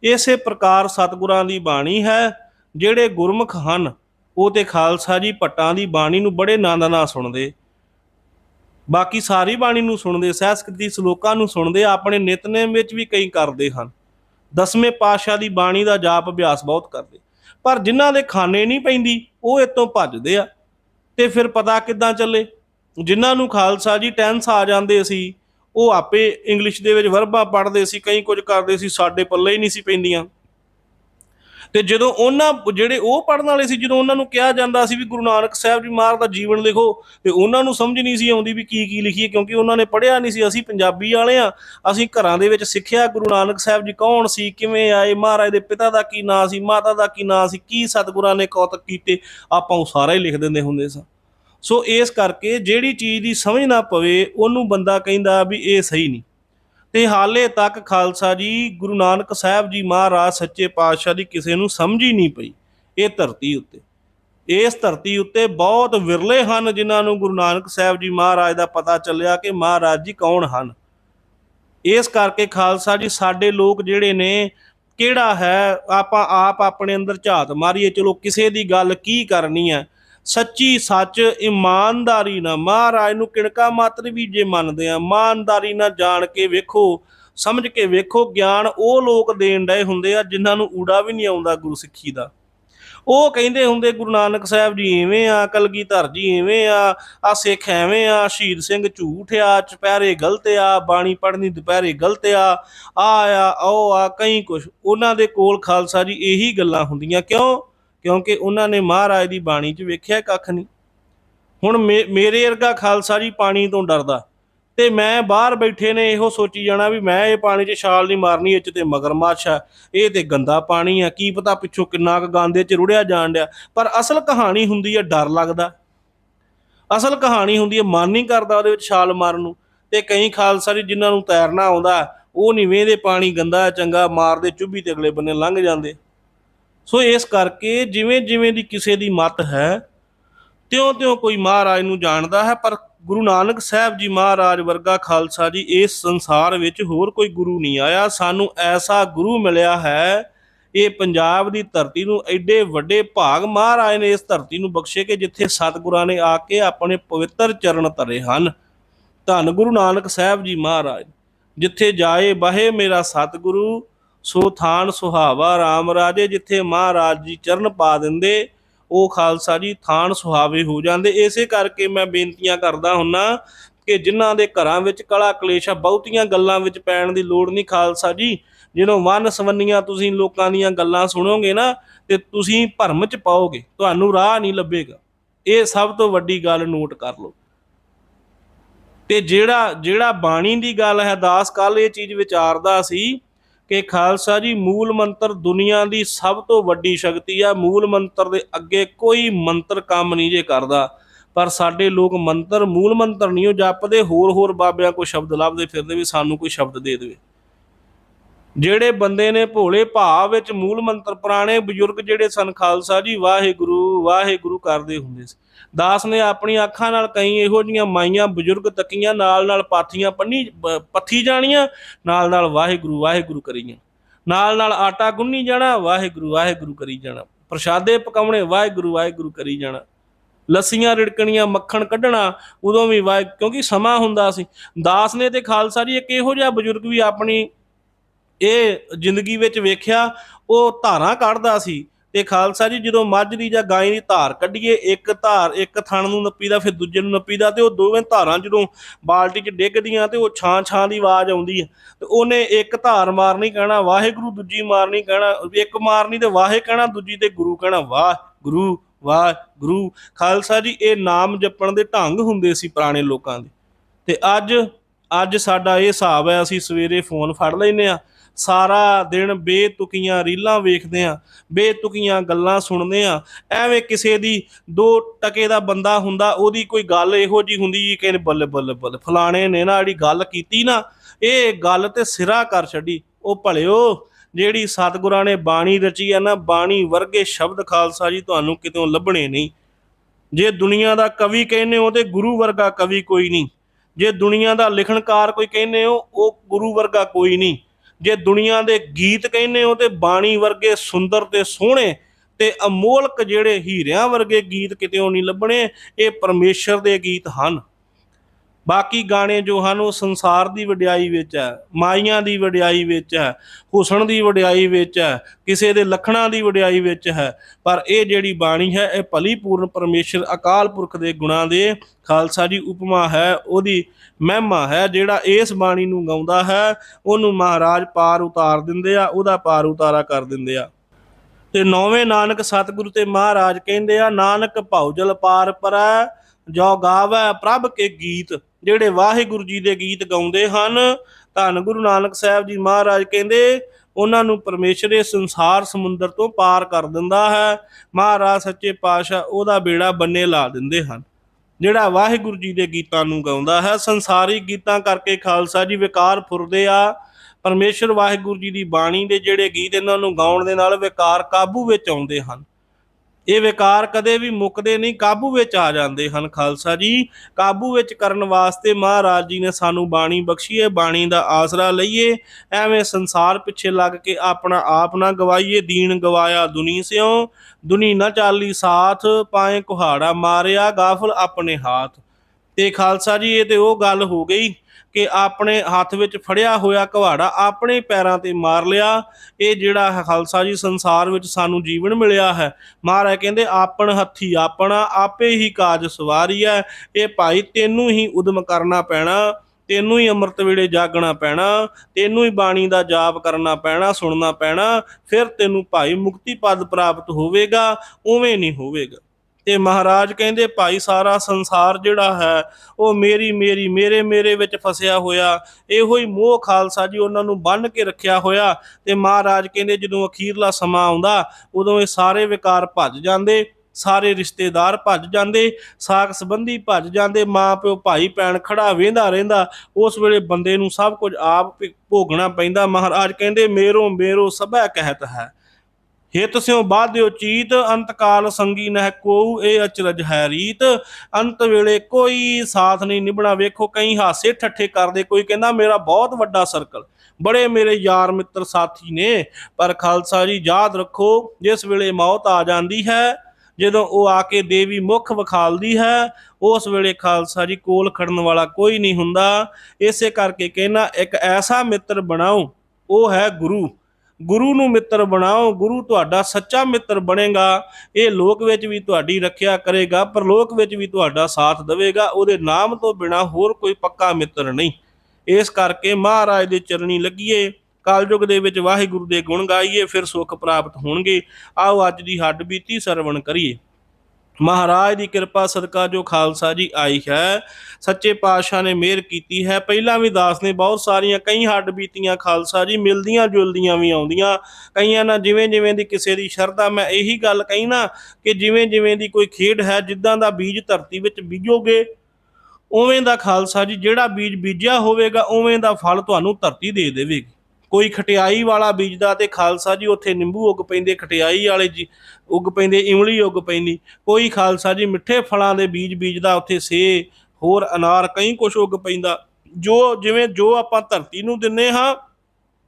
ਇਸੇ ਪ੍ਰਕਾਰ ਸਤਿਗੁਰਾਂ ਦੀ ਬਾਣੀ ਹੈ ਜਿਹੜੇ ਗੁਰਮੁਖ ਹਨ, ਉਹ ਤੇ ਖਾਲਸਾ ਜੀ ਭੱਟਾਂ ਦੀ ਬਾਣੀ ਨੂੰ ਬੜੇ ਆਨੰਦ ਨਾਲ ਸੁਣਦੇ। ਬਾਕੀ ਸਾਰੀ ਬਾਣੀ ਨੂੰ ਸੁਣਦੇ, ਸਹਿਸਕ੍ਰਿਤੀ ਸ਼ਲੋਕਾਂ ਨੂੰ ਸੁਣਦੇ, ਆਪਣੇ ਨਿਤਨੇਮ ਵਿੱਚ ਵੀ ਕਈ ਕਰਦੇ ਹਨ। ਦਸਵੇਂ ਪਾਤਸ਼ਾਹ ਦੀ ਬਾਣੀ ਦਾ ਜਾਪ ਅਭਿਆਸ ਬਹੁਤ ਕਰਦੇ। ਪਰ ਜਿਨ੍ਹਾਂ ਦੇ ਖਾਨੇ ਨਹੀਂ ਪੈਂਦੀ, ਉਹ ਇਤੋਂ ਭੱਜਦੇ ਆ। ਤੇ ਫਿਰ ਪਤਾ ਕਿੱਦਾਂ ਚੱਲੇ? ਜਿਨ੍ਹਾਂ ਨੂੰ ਖਾਲਸਾ ਜੀ ਟੈਂਸ ਆ ਜਾਂਦੇ ਸੀ, ਉਹ ਆਪੇ ਇੰਗਲਿਸ਼ ਦੇ ਵਿੱਚ ਵਰਬਾ ਪੜ੍ਹਦੇ ਸੀ, ਕਈ ਕੁਝ ਕਰਦੇ ਸੀ, ਸਾਡੇ ਪੱਲੇ ਹੀ ਨਹੀਂ ਸੀ ਪੈਂਦੀਆਂ। ਤੇ ਜਦੋਂ ਉਹਨਾਂ ਜਿਹੜੇ ਉਹ ਪੜਨ ਵਾਲੇ ਸੀ, ਜਦੋਂ ਉਹਨਾਂ ਨੂੰ ਕਿਹਾ ਜਾਂਦਾ ਸੀ ਵੀ ਗੁਰੂ ਨਾਨਕ ਸਾਹਿਬ ਜੀ ਮਹਾਰਾਜ ਦਾ ਜੀਵਨ ਲਿਖੋ, ਤੇ ਉਹਨਾਂ ਨੂੰ ਸਮਝ ਨਹੀਂ ਸੀ ਆਉਂਦੀ ਵੀ ਕੀ ਕੀ ਲਿਖੀਏ, ਕਿਉਂਕਿ ਉਹਨਾਂ ਨੇ ਪੜ੍ਹਿਆ ਨਹੀਂ ਸੀ। ਅਸੀਂ ਪੰਜਾਬੀ ਵਾਲੇ ਆ ਅਸੀਂ ਘਰਾਂ ਦੇ ਵਿੱਚ ਸਿੱਖਿਆ ਗੁਰੂ ਨਾਨਕ ਸਾਹਿਬ ਜੀ ਕੌਣ ਸੀ, ਕਿਵੇਂ ਆਏ, ਮਹਾਰਾਜ ਦੇ ਪਿਤਾ ਦਾ ਕੀ ਨਾਂ ਸੀ, ਮਾਤਾ ਦਾ ਕੀ ਨਾਂ ਸੀ, ਕੀ ਸਤਿਗੁਰਾਂ ਨੇ ਕੌਤਕ ਕੀਤੇ, ਆਪਾਂ ਉਹ ਸਾਰਾ ਹੀ ਲਿਖ ਦਿੰਦੇ ਹੁੰਦੇ ਸਾਂ। ਸੋ ਇਸ ਕਰਕੇ ਜਿਹੜੀ ਚੀਜ਼ ਦੀ ਸਮਝ ਨਾ ਪਵੇ, ਉਹਨੂੰ ਬੰਦਾ ਕਹਿੰਦਾ ਵੀ ਇਹ ਸਹੀ ਨਹੀਂ। ਤੇ ਹਾਲੇ ਤੱਕ ਖਾਲਸਾ ਜੀ, ਗੁਰੂ ਨਾਨਕ ਸਾਹਿਬ ਜੀ ਮਹਾਰਾਜ ਸੱਚੇ ਪਾਤਸ਼ਾਹ ਦੀ ਕਿਸੇ ਨੂੰ ਸਮਝ ਹੀ ਨਹੀਂ ਪਈ ਇਹ ਧਰਤੀ ਉੱਤੇ। ਇਸ ਧਰਤੀ ਉੱਤੇ ਬਹੁਤ ਵਿਰਲੇ ਹਨ ਜਿਨ੍ਹਾਂ ਨੂੰ ਗੁਰੂ ਨਾਨਕ ਸਾਹਿਬ ਜੀ ਮਹਾਰਾਜ ਦਾ ਪਤਾ ਚੱਲਿਆ ਕਿ ਮਹਾਰਾਜ ਜੀ ਕੌਣ ਹਨ। ਇਸ ਕਰਕੇ ਖਾਲਸਾ ਜੀ ਸਾਡੇ ਲੋਕ ਜਿਹੜੇ ਨੇ, ਕਿਹੜਾ ਹੈ? ਆਪਾਂ ਆਪ ਆਪਣੇ ਅੰਦਰ ਝਾਤ ਮਾਰੀਏ, ਚਲੋ ਕਿਸੇ ਦੀ ਗੱਲ ਕੀ ਕਰਨੀ ਹੈ? ਸੱਚੀ ਸੱਚ ਇਮਾਨਦਾਰੀ ਨਾਲ, ਮਹਾਰਾਜ ਨੂੰ ਕਿਣਕਾ ਮਾਤਰ ਵੀ ਜੇ ਮੰਨਦੇ ਆ ਇਮਾਨਦਾਰੀ ਨਾਲ ਜਾਣ ਕੇ ਵੇਖੋ, ਸਮਝ ਕੇ ਵੇਖੋ, ਗਿਆਨ ਉਹ ਲੋਕ ਦੇਣ ਡਏ ਹੁੰਦੇ ਆ ਜਿਨ੍ਹਾਂ ਨੂੰ ਊੜਾ ਵੀ ਨਹੀਂ ਆਉਂਦਾ ਗੁਰੂ ਸਿੱਖੀ ਦਾ। ਉਹ ਕਹਿੰਦੇ ਹੁੰਦੇ ਗੁਰੂ ਨਾਨਕ ਸਾਹਿਬ ਜੀ ਐਵੇਂ ਆ, ਕਲਗੀਧਰ ਜੀ ਐਵੇਂ ਆ ਆ ਸਿੱਖ ਐਵੇਂ ਆ, ਸ਼ਹੀਦ ਸਿੰਘ ਝੂਠ ਆ, ਚੁਪਹਿਰੇ ਗਲਤ ਆ, ਬਾਣੀ ਪੜ੍ਹਨੀ ਦੁਪਹਿਰੇ ਗਲਤ ਆ ਆ ਆ, ਉਹ ਆ, ਕਈ ਕੁਝ ਉਹਨਾਂ ਦੇ ਕੋਲ ਖਾਲਸਾ ਜੀ ਇਹੀ ਗੱਲਾਂ ਹੁੰਦੀਆਂ, ਕਿਉਂ? ਕਿਉਂਕਿ ਉਹਨਾਂ ਨੇ ਮਹਾਰਾਜ ਦੀ ਬਾਣੀ 'ਚ ਵੇਖਿਆ ਕੱਖ ਨਹੀਂ। ਹੁਣ ਮੇ- ਮੇਰੇ ਵਰਗਾ ਖਾਲਸਾ ਜੀ ਪਾਣੀ ਤੋਂ ਡਰਦਾ ਤੇ ਮੈਂ ਬਾਹਰ ਬੈਠੇ ਨੇ ਇਹੋ ਸੋਚੀ ਜਾਣਾ ਵੀ ਮੈਂ ਇਹ ਪਾਣੀ 'ਚ ਛਾਲ ਨਹੀਂ ਮਾਰਨੀ, ਇਹ 'ਚ ਤੇ ਮਗਰਮੱਛ ਆ ਇਹ ਤੇ ਗੰਦਾ ਪਾਣੀ ਆ, ਕੀ ਪਤਾ ਪਿੱਛੋਂ ਕਿੰਨਾ ਕੁ ਗਾਂਦੇ 'ਚ ਰੁੜਿਆ ਜਾਣ ਡਿਆ। ਪਰ ਅਸਲ ਕਹਾਣੀ ਹੁੰਦੀ ਹੈ ਡਰ ਲੱਗਦਾ। ਅਸਲ ਕਹਾਣੀ ਹੁੰਦੀ ਹੈ ਮਨ ਨਹੀਂ ਕਰਦਾ ਉਹਦੇ ਵਿੱਚ ਛਾਲ ਮਾਰਨ ਨੂੰ ਤੇ ਕਈ ਖਾਲਸਾ ਜੀ ਜਿਨ੍ਹਾਂ ਨੂੰ ਤੈਰਨਾ ਆਉਂਦਾ, ਉਹ ਨਹੀਂ ਵੇਂਦੇ ਪਾਣੀ ਗੰਦਾ, ਚੰਗਾ ਮਾਰਦੇ ਚੁੱਭੀ ਤੇ ਅਗਲੇ ਬੰਨੇ ਲੰਘ ਜਾਂਦੇ। ਸੋ ਇਸ ਕਰਕੇ ਜਿਵੇਂ ਜਿਵੇਂ ਦੀ ਕਿਸੇ ਦੀ ਮਤ ਹੈ, ਤਿਉਂ ਤਿਉਂ ਕੋਈ ਮਹਾਰਾਜ ਨੂੰ ਜਾਣਦਾ ਹੈ, ਪਰ ਗੁਰੂ ਨਾਨਕ ਸਾਹਿਬ ਜੀ ਮਹਾਰਾਜ ਵਰਗਾ ਖਾਲਸਾ ਜੀ ਇਸ ਸੰਸਾਰ ਵਿੱਚ ਹੋਰ ਕੋਈ ਗੁਰੂ ਨਹੀਂ ਆਇਆ। ਸਾਨੂੰ ਐਸਾ ਗੁਰੂ ਮਿਲਿਆ ਹੈ, ਇਹ ਪੰਜਾਬ ਦੀ ਧਰਤੀ ਨੂੰ ਐਡੇ ਵੱਡੇ ਭਾਗ ਮਹਾਰਾਜ ਨੇ ਇਸ ਧਰਤੀ ਨੂੰ ਬਖਸ਼ੇ ਕਿ ਜਿੱਥੇ ਸਤਿਗੁਰਾਂ ਨੇ ਆ ਕੇ ਆਪਣੇ ਪਵਿੱਤਰ ਚਰਨ ਧਰੇ ਹਨ। ਧੰਨ ਗੁਰੂ ਨਾਨਕ ਸਾਹਿਬ ਜੀ ਮਹਾਰਾਜ, ਜਿੱਥੇ ਜਾਏ ਬਹੇ ਮੇਰਾ ਸਤਿਗੁਰੂ ਸੋ ਥਾਨ ਸੁਹਾਵਾ RAM ਰਾਜੇ ਜਿੱਥੇ ਮਹਾਰਾਜ ਜੀ ਚਰਨ ਪਾ ਦਿੰਦੇ, ਉਹ ਖਾਲਸਾ ਜੀ ਥਾਨ ਸੁਹਾਵੇ ਹੋ ਜਾਂਦੇ। ਇਸੇ ਕਰਕੇ ਮੈਂ ਬੇਨਤੀਆਂ ਕਰਦਾ ਹੁੰਨਾ ਕਿ ਜਿਨ੍ਹਾਂ ਦੇ ਘਰਾਂ ਵਿੱਚ ਕਲਾ ਕਲੇਸ਼ ਬਹੁਤੀਆਂ ਗੱਲਾਂ ਵਿੱਚ ਪੈਣ ਦੀ ਲੋੜ ਨਹੀਂ ਖਾਲਸਾ ਜੀ। ਜਦੋਂ ਮਨ ਸਵੰਨੀਆਂ ਤੁਸੀਂ ਲੋਕਾਂ ਦੀਆਂ ਗੱਲਾਂ ਸੁਣੋਗੇ ਨਾ, ਤੇ ਤੁਸੀਂ ਭਰਮ ਚ ਪਾਓਗੇ, ਤੁਹਾਨੂੰ ਰਾਹ ਨਹੀਂ ਲੱਭੇਗਾ। ਇਹ ਸਭ ਤੋਂ ਵੱਡੀ ਗੱਲ ਨੋਟ ਕਰ ਲਓ। ਤੇ ਜਿਹੜਾ ਜਿਹੜਾ ਬਾਣੀ ਦੀ ਗੱਲ ਹੈ, ਦਾਸ ਕੱਲ ਇਹ ਚੀਜ਼ ਵਿਚਾਰਦਾ ਸੀ ਕਿ ਖਾਲਸਾ ਜੀ, ਮੂਲ ਮੰਤਰ ਦੁਨੀਆ ਦੀ ਸਭ ਤੋਂ ਵੱਡੀ ਸ਼ਕਤੀ ਆ। ਮੂਲ ਮੰਤਰ ਦੇ ਅੱਗੇ ਕੋਈ ਮੰਤਰ ਕੰਮ ਨਹੀਂ ਜੇ ਕਰਦਾ। ਪਰ ਸਾਡੇ ਲੋਕ ਮੰਤਰ ਮੂਲ ਮੰਤਰ ਨਹੀਂ, ਉਹ ਜਪਦੇ ਹੋਰ ਹੋਰ ਬਾਬਿਆਂ ਕੋ ਸ਼ਬਦ ਲੱਭਦੇ ਫਿਰਦੇ ਵੀ ਸਾਨੂੰ ਕੋਈ ਸ਼ਬਦ ਦੇ ਦੇਵੇ। ਜਿਹੜੇ ਬੰਦੇ ਨੇ ਭੋਲੇ ਭਾਵ ਵਿੱਚ ਮੂਲ ਮੰਤਰ ਪੁਰਾਣੇ ਬਜ਼ੁਰਗ ਜਿਹੜੇ ਸਨ ਖਾਲਸਾ ਜੀ, ਵਾਹਿਗੁਰੂ ਵਾਹਿਗੁਰੂ ਕਰਦੇ ਹੁੰਦੇ ਸੀ। ਦਾਸ ਨੇ ਆਪਣੀ ਅੱਖਾਂ ਨਾਲ ਕਈ ਇਹੋ ਜੀਆਂ ਮਾਈਆਂ ਬਜ਼ੁਰਗ ਤੱਕੀਆਂ, ਨਾਲ ਨਾਲ ਪਾਥੀਆਂ ਪੰਨੀ ਪੱਥੀ ਜਾਣੀਆਂ, ਨਾਲ ਨਾਲ ਵਾਹਿਗੁਰੂ ਵਾਹਿਗੁਰੂ ਕਰੀਆਂ। ਨਾਲ ਨਾਲ ਆਟਾ ਗੁੰਨੀ ਜਾਣਾ, ਵਾਹਿਗੁਰੂ ਵਾਹਿਗੁਰੂ ਕਰੀ ਜਾਣਾ। ਪ੍ਰਸ਼ਾਦੇ ਪਕਾਉਣੇ, ਵਾਹਿਗੁਰੂ ਵਾਹਿਗੁਰੂ ਕਰੀ ਜਾਣਾ। ਲੱਸੀਆਂ ਰਿੜਕਣੀਆਂ, ਮੱਖਣ ਕੱਢਣਾ, ਉਦੋਂ ਵੀ ਵਾਹਿ, ਕਿਉਂਕਿ ਸਮਾਂ ਹੁੰਦਾ ਸੀ। ਦਾਸ ਨੇ ਤੇ ਖਾਲਸਾ ਜੀ ਇੱਕ ਇਹੋ ਜਿਹਾ ਬਜ਼ੁਰਗ ਵੀ ਆਪਣੀ ਇਹ ਜ਼ਿੰਦਗੀ ਵਿੱਚ ਵੇਖਿਆ, ਉਹ ਧਾਰਾਂ ਕੱਢਦਾ ਸੀ ਤੇ ਖਾਲਸਾ ਜੀ ਜਦੋਂ ਮੱਝ ਦੀ ਜਾਂ ਗਾਂ ਦੀ ਧਾਰ ਕੱਢੀਏ, ਇੱਕ ਧਾਰ ਇੱਕ ਥਣ ਨੂੰ ਨੱਪੀਦਾ, ਫਿਰ ਦੂਜੇ ਨੂੰ ਨੱਪੀਦਾ ਤੇ ਉਹ ਦੋਵੇਂ ਧਾਰਾਂ ਜਦੋਂ ਬਾਲਟੀ 'ਚ ਡਿੱਗਦੀਆਂ ਤੇ ਉਹ ਛਾਂ ਛਾਂ ਦੀ ਆਵਾਜ਼ ਆਉਂਦੀ ਹੈ। ਤੇ ਉਹਨੇ ਇੱਕ ਧਾਰ ਮਾਰਨੀ ਕਹਿਣਾ, ਵਾਹਿਗੁਰੂ, ਦੂਜੀ ਮਾਰਨੀ ਕਹਿਣਾ, ਇੱਕ ਮਾਰਨੀ ਤੇ ਵਾਹਿ ਕਹਿਣਾ, ਦੂਜੀ ਤੇ ਗੁਰੂ ਕਹਿਣਾ ਵਾਹ ਗੁਰੂ ਵਾਹ ਗੁਰੂ ਖਾਲਸਾ ਜੀ, ਇਹ ਨਾਮ ਜਪਣ ਦੇ ਢੰਗ ਹੁੰਦੇ ਸੀ ਪੁਰਾਣੇ ਲੋਕਾਂ ਦੇ। ਤੇ ਅੱਜ ਅੱਜ ਸਾਡਾ ਇਹ ਹਿਸਾਬ ਹੈ, ਅਸੀਂ ਸਵੇਰੇ ਫੋਨ ਫੜ ਲੈਨੇ ਆ ਸਾਰਾ ਦਿਨ ਬੇਤੁਕੀਆਂ ਰੀਲਾਂ ਵੇਖਦੇ ਆ, ਬੇਤੁਕੀਆਂ ਗੱਲਾਂ ਸੁਣਦੇ ਆ। ਐਵੇਂ ਕਿਸੇ ਦੀ ਦੋ ਟਕੇ ਦਾ ਬੰਦਾ ਹੁੰਦਾ, ਉਹਦੀ ਕੋਈ ਗੱਲ ਇਹੋ ਜੀ ਹੁੰਦੀ ਜੀ ਕਿ ਬੱਲੇ ਬੱਲੇ ਬੱਲੇ, ਫਲਾਣੇ ਨੇ ਨਾ ਜਿਹੜੀ ਗੱਲ ਕੀਤੀ ਨਾ, ਇਹ ਗੱਲ ਤੇ ਸਿਰਾ ਕਰ ਛੱਡੀ। ਉਹ ਭਲਿਓ, ਜਿਹੜੀ ਸਤਿਗੁਰਾਂ ਨੇ ਬਾਣੀ ਰਚੀ ਆ ਨਾ, ਬਾਣੀ ਵਰਗੇ ਸ਼ਬਦ ਖਾਲਸਾ ਜੀ ਤੁਹਾਨੂੰ ਕਿਤੋਂ ਲੱਭਣੇ ਨਹੀਂ। ਜੇ ਦੁਨੀਆ ਦਾ ਕਵੀ ਕਹਿੰਦੇ ਹੋ ਤੇ ਗੁਰੂ ਵਰਗਾ ਕਵੀ ਕੋਈ ਨਹੀਂ। ਜੇ ਦੁਨੀਆ ਦਾ ਲਿਖਣਕਾਰ ਕੋਈ ਕਹਿੰਦੇ ਹੋ, ਉਹ ਗੁਰੂ ਵਰਗਾ ਕੋਈ ਨਹੀਂ। ਜੇ ਦੁਨੀਆ ਦੇ ਗੀਤ ਕਹਿੰਦੇ ਹੋ ਤੇ ਬਾਣੀ ਵਰਗੇ ਸੁੰਦਰ ਤੇ ਸੋਹਣੇ ਤੇ ਅਮੋਲਕ ਜਿਹੜੇ ਹੀਰਿਆਂ ਵਰਗੇ ਗੀਤ ਕਿਤੇ ਨਹੀਂ ਲੱਭਣੇ, ਇਹ ਪਰਮੇਸ਼ਰ ਦੇ ਗੀਤ ਹਨ। ਬਾਕੀ ਗਾਣੇ ਜੋ ਹਨ ਉਹ ਸੰਸਾਰ ਦੀ ਵਡਿਆਈ ਵਿੱਚ ਹੈ, ਮਾਈਆਂ ਦੀ ਵਡਿਆਈ ਵਿੱਚ ਹੈ ਹੁਸਨ ਦੀ ਵਡਿਆਈ ਵਿੱਚ ਹੈ, ਕਿਸੇ ਦੇ ਲੱਖਣਾਂ ਦੀ ਵਡਿਆਈ ਵਿੱਚ ਹੈ, ਪਰ ਇਹ ਜਿਹੜੀ ਬਾਣੀ ਹੈ, ਇਹ ਭਲੀ ਪੂਰਨ ਪਰਮੇਸ਼ਰ ਅਕਾਲ ਪੁਰਖ ਦੇ ਗੁਣਾਂ ਦੇ ਖਾਲਸਾ ਜੀ ਉਪਮਾ ਹੈ, ਉਹਦੀ ਮਹਿਮਾ ਹੈ, ਜਿਹੜਾ ਇਸ ਬਾਣੀ ਨੂੰ ਗਾਉਂਦਾ ਹੈ, ਉਹਨੂੰ ਮਹਾਰਾਜ ਪਾਰ ਉਤਾਰ ਦਿੰਦੇ ਆ, ਉਹਦਾ ਪਾਰ ਉਤਾਰਾ ਕਰ ਦਿੰਦੇ ਆ। ਤੇ ਨੌਵੇਂ ਨਾਨਕ ਸਤਿਗੁਰੂ ਤੇ ਮਹਾਰਾਜ ਕਹਿੰਦੇ ਆ, ਨਾਨਕ ਭਉਜਲ ਪਾਰ ਪਰੈ, ਜੋ ਗਾਵੇ ਪ੍ਰਭ ਕੇ ਗੀਤ। ਜਿਹੜੇ ਵਾਹਿਗੁਰੂ ਜੀ ਦੇ ਗੀਤ ਗਾਉਂਦੇ ਹਨ, ਧੰਨ ਗੁਰੂ ਨਾਨਕ ਸਾਹਿਬ ਜੀ ਮਹਾਰਾਜ ਕਹਿੰਦੇ, ਉਹਨਾਂ ਨੂੰ ਪਰਮੇਸ਼ਰ ਇਹ ਸੰਸਾਰ ਸਮੁੰਦਰ ਤੋਂ ਪਾਰ ਕਰ ਦਿੰਦਾ ਹੈ। ਮਹਾਰਾਜ ਸੱਚੇ ਪਾਤਸ਼ਾਹ ਉਹਦਾ ਬੇੜਾ ਬੰਨੇ ਲਾ ਦਿੰਦੇ ਹਨ। ਜਿਹੜਾ ਵਾਹਿਗੁਰੂ ਜੀ ਦੇ ਗੀਤਾਂ ਨੂੰ ਗਾਉਂਦਾ ਹੈ, ਸੰਸਾਰੀ ਗੀਤਾਂ ਕਰਕੇ ਖਾਲਸਾ ਜੀ ਵਿਕਾਰ ਫੁਰਦੇ ਆ। ਪਰਮੇਸ਼ਰ ਵਾਹਿਗੁਰੂ ਜੀ ਦੀ ਬਾਣੀ ਦੇ ਜਿਹੜੇ ਗੀਤ ਇਹਨਾਂ ਨੂੰ ਗਾਉਣ ਦੇ ਨਾਲ ਵਿਕਾਰ ਕਾਬੂ ਵਿੱਚ ਆਉਂਦੇ ਹਨ। ਇਹ ਵਿਕਾਰ ਕਦੇ ਵੀ ਮੁੱਕਦੇ ਨਹੀਂ, ਕਾਬੂ ਵਿੱਚ ਆ ਜਾਂਦੇ ਹਨ ਖਾਲਸਾ ਜੀ। ਕਾਬੂ ਵਿੱਚ ਕਰਨ ਵਾਸਤੇ ਮਹਾਰਾਜ ਜੀ ਨੇ ਸਾਨੂੰ ਬਾਣੀ ਬਖਸ਼ੀ ਹੈ, ਬਾਣੀ ਦਾ ਆਸਰਾ ਲਈਏ। ਐਵੇਂ ਸੰਸਾਰ ਪਿੱਛੇ ਲੱਗ ਕੇ ਆਪਣਾ ਆਪ ਨਾ ਗਵਾਈਏ, ਦੀਨ ਗਵਾਇਆ ਦੁਨੀ ਸਿਓ ਦੁਨੀ ਨਾ ਚਾਲੀ ਸਾਥ, ਪਾਏ ਕੁਹਾੜਾ ਮਾਰਿਆ ਗਾਫਲ ਆਪਣੇ ਹਾਥ। ਤੇ ਖਾਲਸਾ ਜੀ, ਇਹ ਤੇ ਉਹ ਗੱਲ ਹੋ ਗਈ ਕਿ ਆਪਣੇ ਹੱਥ ਵਿੱਚ ਫੜਿਆ ਹੋਇਆ ਕੁਹਾੜਾ ਆਪਣੇ ਪੈਰਾਂ ਤੇ ਮਾਰ ਲਿਆ। ਇਹ ਜਿਹੜਾ ਖਾਲਸਾ ਜੀ, ਸੰਸਾਰ ਵਿੱਚ ਸਾਨੂੰ ਜੀਵਨ ਮਿਲਿਆ ਹੈ। ਮਹਾਰਾਜ ਕਹਿੰਦੇ, ਆਪਣ ਹੱਥੀ ਆਪਣਾ, ਆਪੇ ਹੀ ਕਾਜ ਸਵਾਰੀ ਹੈ। ਇਹ ਭਾਈ, ਤੈਨੂੰ ਹੀ ਉਦਮ ਕਰਨਾ ਪੈਣਾ, ਤੈਨੂੰ ਹੀ ਅੰਮ੍ਰਿਤ ਵੇਲੇ ਜਾਗਣਾ ਪੈਣਾ, ਤੈਨੂੰ ਹੀ ਬਾਣੀ ਦਾ ਜਾਪ ਕਰਨਾ ਪੈਣਾ, ਸੁਣਨਾ ਪੈਣਾ, ਫਿਰ ਤੈਨੂੰ ਭਾਈ ਮੁਕਤੀ ਪਦ ਪ੍ਰਾਪਤ ਹੋਵੇਗਾ, ਉਵੇਂ ਨਹੀਂ ਹੋਵੇਗਾ। ਤੇ ਮਹਾਰਾਜ ਕਹਿੰਦੇ, ਭਾਈ, ਸਾਰਾ ਸੰਸਾਰ ਜਿਹੜਾ ਹੈ, ਉਹ ਮੇਰੀ ਮੇਰੀ, ਮੇਰੇ ਮੇਰੇ ਵਿੱਚ ਫਸਿਆ ਹੋਇਆ। ਇਹੋ ਹੀ ਮੋਹ ਖਾਲਸਾ ਜੀ ਉਹਨਾਂ ਨੂੰ ਬੰਨ ਕੇ ਰੱਖਿਆ ਹੋਇਆ। ਤੇ ਮਹਾਰਾਜ ਕਹਿੰਦੇ, ਜਦੋਂ ਅਖੀਰਲਾ ਸਮਾਂ ਆਉਂਦਾ, ਉਦੋਂ ਇਹ ਸਾਰੇ ਵਿਕਾਰ ਭੱਜ ਜਾਂਦੇ, ਸਾਰੇ ਰਿਸ਼ਤੇਦਾਰ ਭੱਜ ਜਾਂਦੇ ਸਾਕ ਸੰਬੰਧੀ ਭੱਜ ਜਾਂਦੇ ਮਾਂ ਪਿਓ ਭਾਈ, ਭੈਣ ਖੜਾ ਵੇਂਦਾ ਰਹਿੰਦਾ। ਉਸ ਵੇਲੇ ਬੰਦੇ ਨੂੰ ਸਭ ਕੁਝ ਆਪ ਭਿ- ਭੋਗਣਾ ਪੈਂਦਾ। ਮਹਾਰਾਜ ਕਹਿੰਦੇ, ਮੇਰੋ ਮੇਰੋ ਸਭੈ ਕਹਿਤ ਹੈ। ਹਿਤ ਸਿਉ ਬਾਧਿਓ ਚੀਤ, ਅੰਤ ਕਾਲ ਸੰਗੀ ਨਹਿ ਕੋਉ ਇਹ ਅਚਰਜ ਹੈ ਰੀਤ। ਅੰਤ ਵੇਲੇ ਕੋਈ ਸਾਥ ਨਹੀਂ ਨਿਭਣਾ, ਵੇਖੋ ਕਈ ਹਾਸੇ ਠੱਠੇ ਕਰਦੇ। ਕੋਈ ਕਹਿੰਦਾ, ਮੇਰਾ ਬਹੁਤ ਵੱਡਾ ਸਰਕਲ, ਬੜੇ ਮੇਰੇ ਯਾਰ ਮਿੱਤਰ ਸਾਥੀ ਨੇ, ਪਰ ਖਾਲਸਾ ਜੀ, ਯਾਦ ਰੱਖੋ, ਜਿਸ ਵੇਲੇ ਮੌਤ ਆ ਜਾਂਦੀ ਹੈ, ਜਦੋਂ ਉਹ ਆ ਕੇ ਦੇਵੀ ਮੁਖ ਵਿਖਾਲਦੀ ਹੈ, ਉਸ ਵੇਲੇ ਖਾਲਸਾ ਜੀ ਕੋਲ ਖੜਨ ਵਾਲਾ ਕੋਈ ਨਹੀਂ ਹੁੰਦਾ। ਇਸੇ ਕਰਕੇ ਕਹਿਣਾ ਇੱਕ ਐਸਾ ਮਿੱਤਰ ਬਣਾਓ ਉਹ ਹੈ ਗੁਰੂ। ਗੁਰੂ ਨੂੰ ਮਿੱਤਰ ਬਣਾਓ, ਗੁਰੂ ਤੁਹਾਡਾ ਸੱਚਾ ਮਿੱਤਰ ਬਣੇਗਾ। ਇਹ ਲੋਕ ਵਿੱਚ ਵੀ ਤੁਹਾਡੀ ਰੱਖਿਆ ਕਰੇਗਾ, ਪਰਲੋਕ ਵਿੱਚ ਵੀ ਤੁਹਾਡਾ ਸਾਥ ਦੇਵੇਗਾ। ਉਹਦੇ ਨਾਮ ਤੋਂ ਬਿਨਾ ਹੋਰ ਕੋਈ ਪੱਕਾ ਮਿੱਤਰ ਨਹੀਂ। ਇਸ ਕਰਕੇ ਮਹਾਰਾਜ ਦੇ ਚਰਣੀ ਲੱਗੀਏ। ਕਲਯੁਗ ਦੇ ਵਿੱਚ ਵਾਹਿਗੁਰੂ ਦੇ ਗੁਣ ਗਾਈਏ, ਫਿਰ ਸੁੱਖ ਪ੍ਰਾਪਤ ਹੋਣਗੇ। ਆਓ ਅੱਜ ਦੀ ਹੱਡ ਬੀਤੀ ਸਰਵਣ ਕਰੀਏ। ਮਹਾਰਾਜ ਦੀ ਕਿਰਪਾ, ਸਦਕਾ ਜੋ ਖਾਲਸਾ ਜੀ ਆਈ ਹੈ। ਸੱਚੇ ਪਾਤਸ਼ਾਹ ਨੇ ਮਿਹਰ ਕੀਤੀ ਹੈ। ਪਹਿਲਾਂ ਵੀ ਦਾਸ ਨੇ ਬਹੁਤ ਸਾਰੀਆਂ, ਕਈ ਹੱਡ ਬੀਤੀਆਂ ਖਾਲਸਾ ਜੀ, ਮਿਲਦੀਆਂ ਜੁਲਦੀਆਂ ਵੀ ਆਉਂਦੀਆਂ। ਕਈਆਂ ਨਾਲ ਜਿਵੇਂ ਜਿਵੇਂ ਦੀ ਕਿਸੇ ਦੀ ਸ਼ਰਧਾ, ਮੈਂ ਇਹੀ ਗੱਲ ਕਹੀ ਨਾ ਕਿ ਜਿਵੇਂ ਜਿਵੇਂ ਦੀ ਕੋਈ ਖੇਡ ਹੈ, ਜਿੱਦਾਂ ਦਾ ਬੀਜ ਧਰਤੀ ਵਿੱਚ ਬੀਜੋਗੇ, ਉਵੇਂ ਦਾ ਖਾਲਸਾ ਜੀ, ਜਿਹੜਾ ਬੀਜ ਬੀਜਿਆ ਹੋਵੇਗਾ, ਉਵੇਂ ਦਾ ਫਲ ਤੁਹਾਨੂੰ ਧਰਤੀ ਦੇ ਦੇਵੇਗੀ। ਕੋਈ ਖਟਿਆਈ ਵਾਲਾ ਬੀਜਦਾ ਤੇ ਖਾਲਸਾ ਜੀ ਉੱਥੇ ਨਿੰਬੂ ਉੱਗ ਪੈਂਦੇ, ਖਟਿਆਈ ਵਾਲੇ ਜੀ ਉੱਗ ਪੈਂਦੇ, ਇਮਲੀ ਉੱਗ ਪੈਂਦੀ। ਕੋਈ ਖਾਲਸਾ ਜੀ ਮਿੱਠੇ ਫਲਾਂ ਦੇ ਬੀਜ ਬੀਜਦਾ, ਉੱਥੇ ਸੇ ਹੋਰ ਅਨਾਰ, ਕਈ ਕੁਛ ਉੱਗ ਪੈਂਦਾ। ਜੋ ਜਿਵੇਂ ਜੋ ਆਪਾਂ ਧਰਤੀ ਨੂੰ ਦਿੰਨੇ ਹਾਂ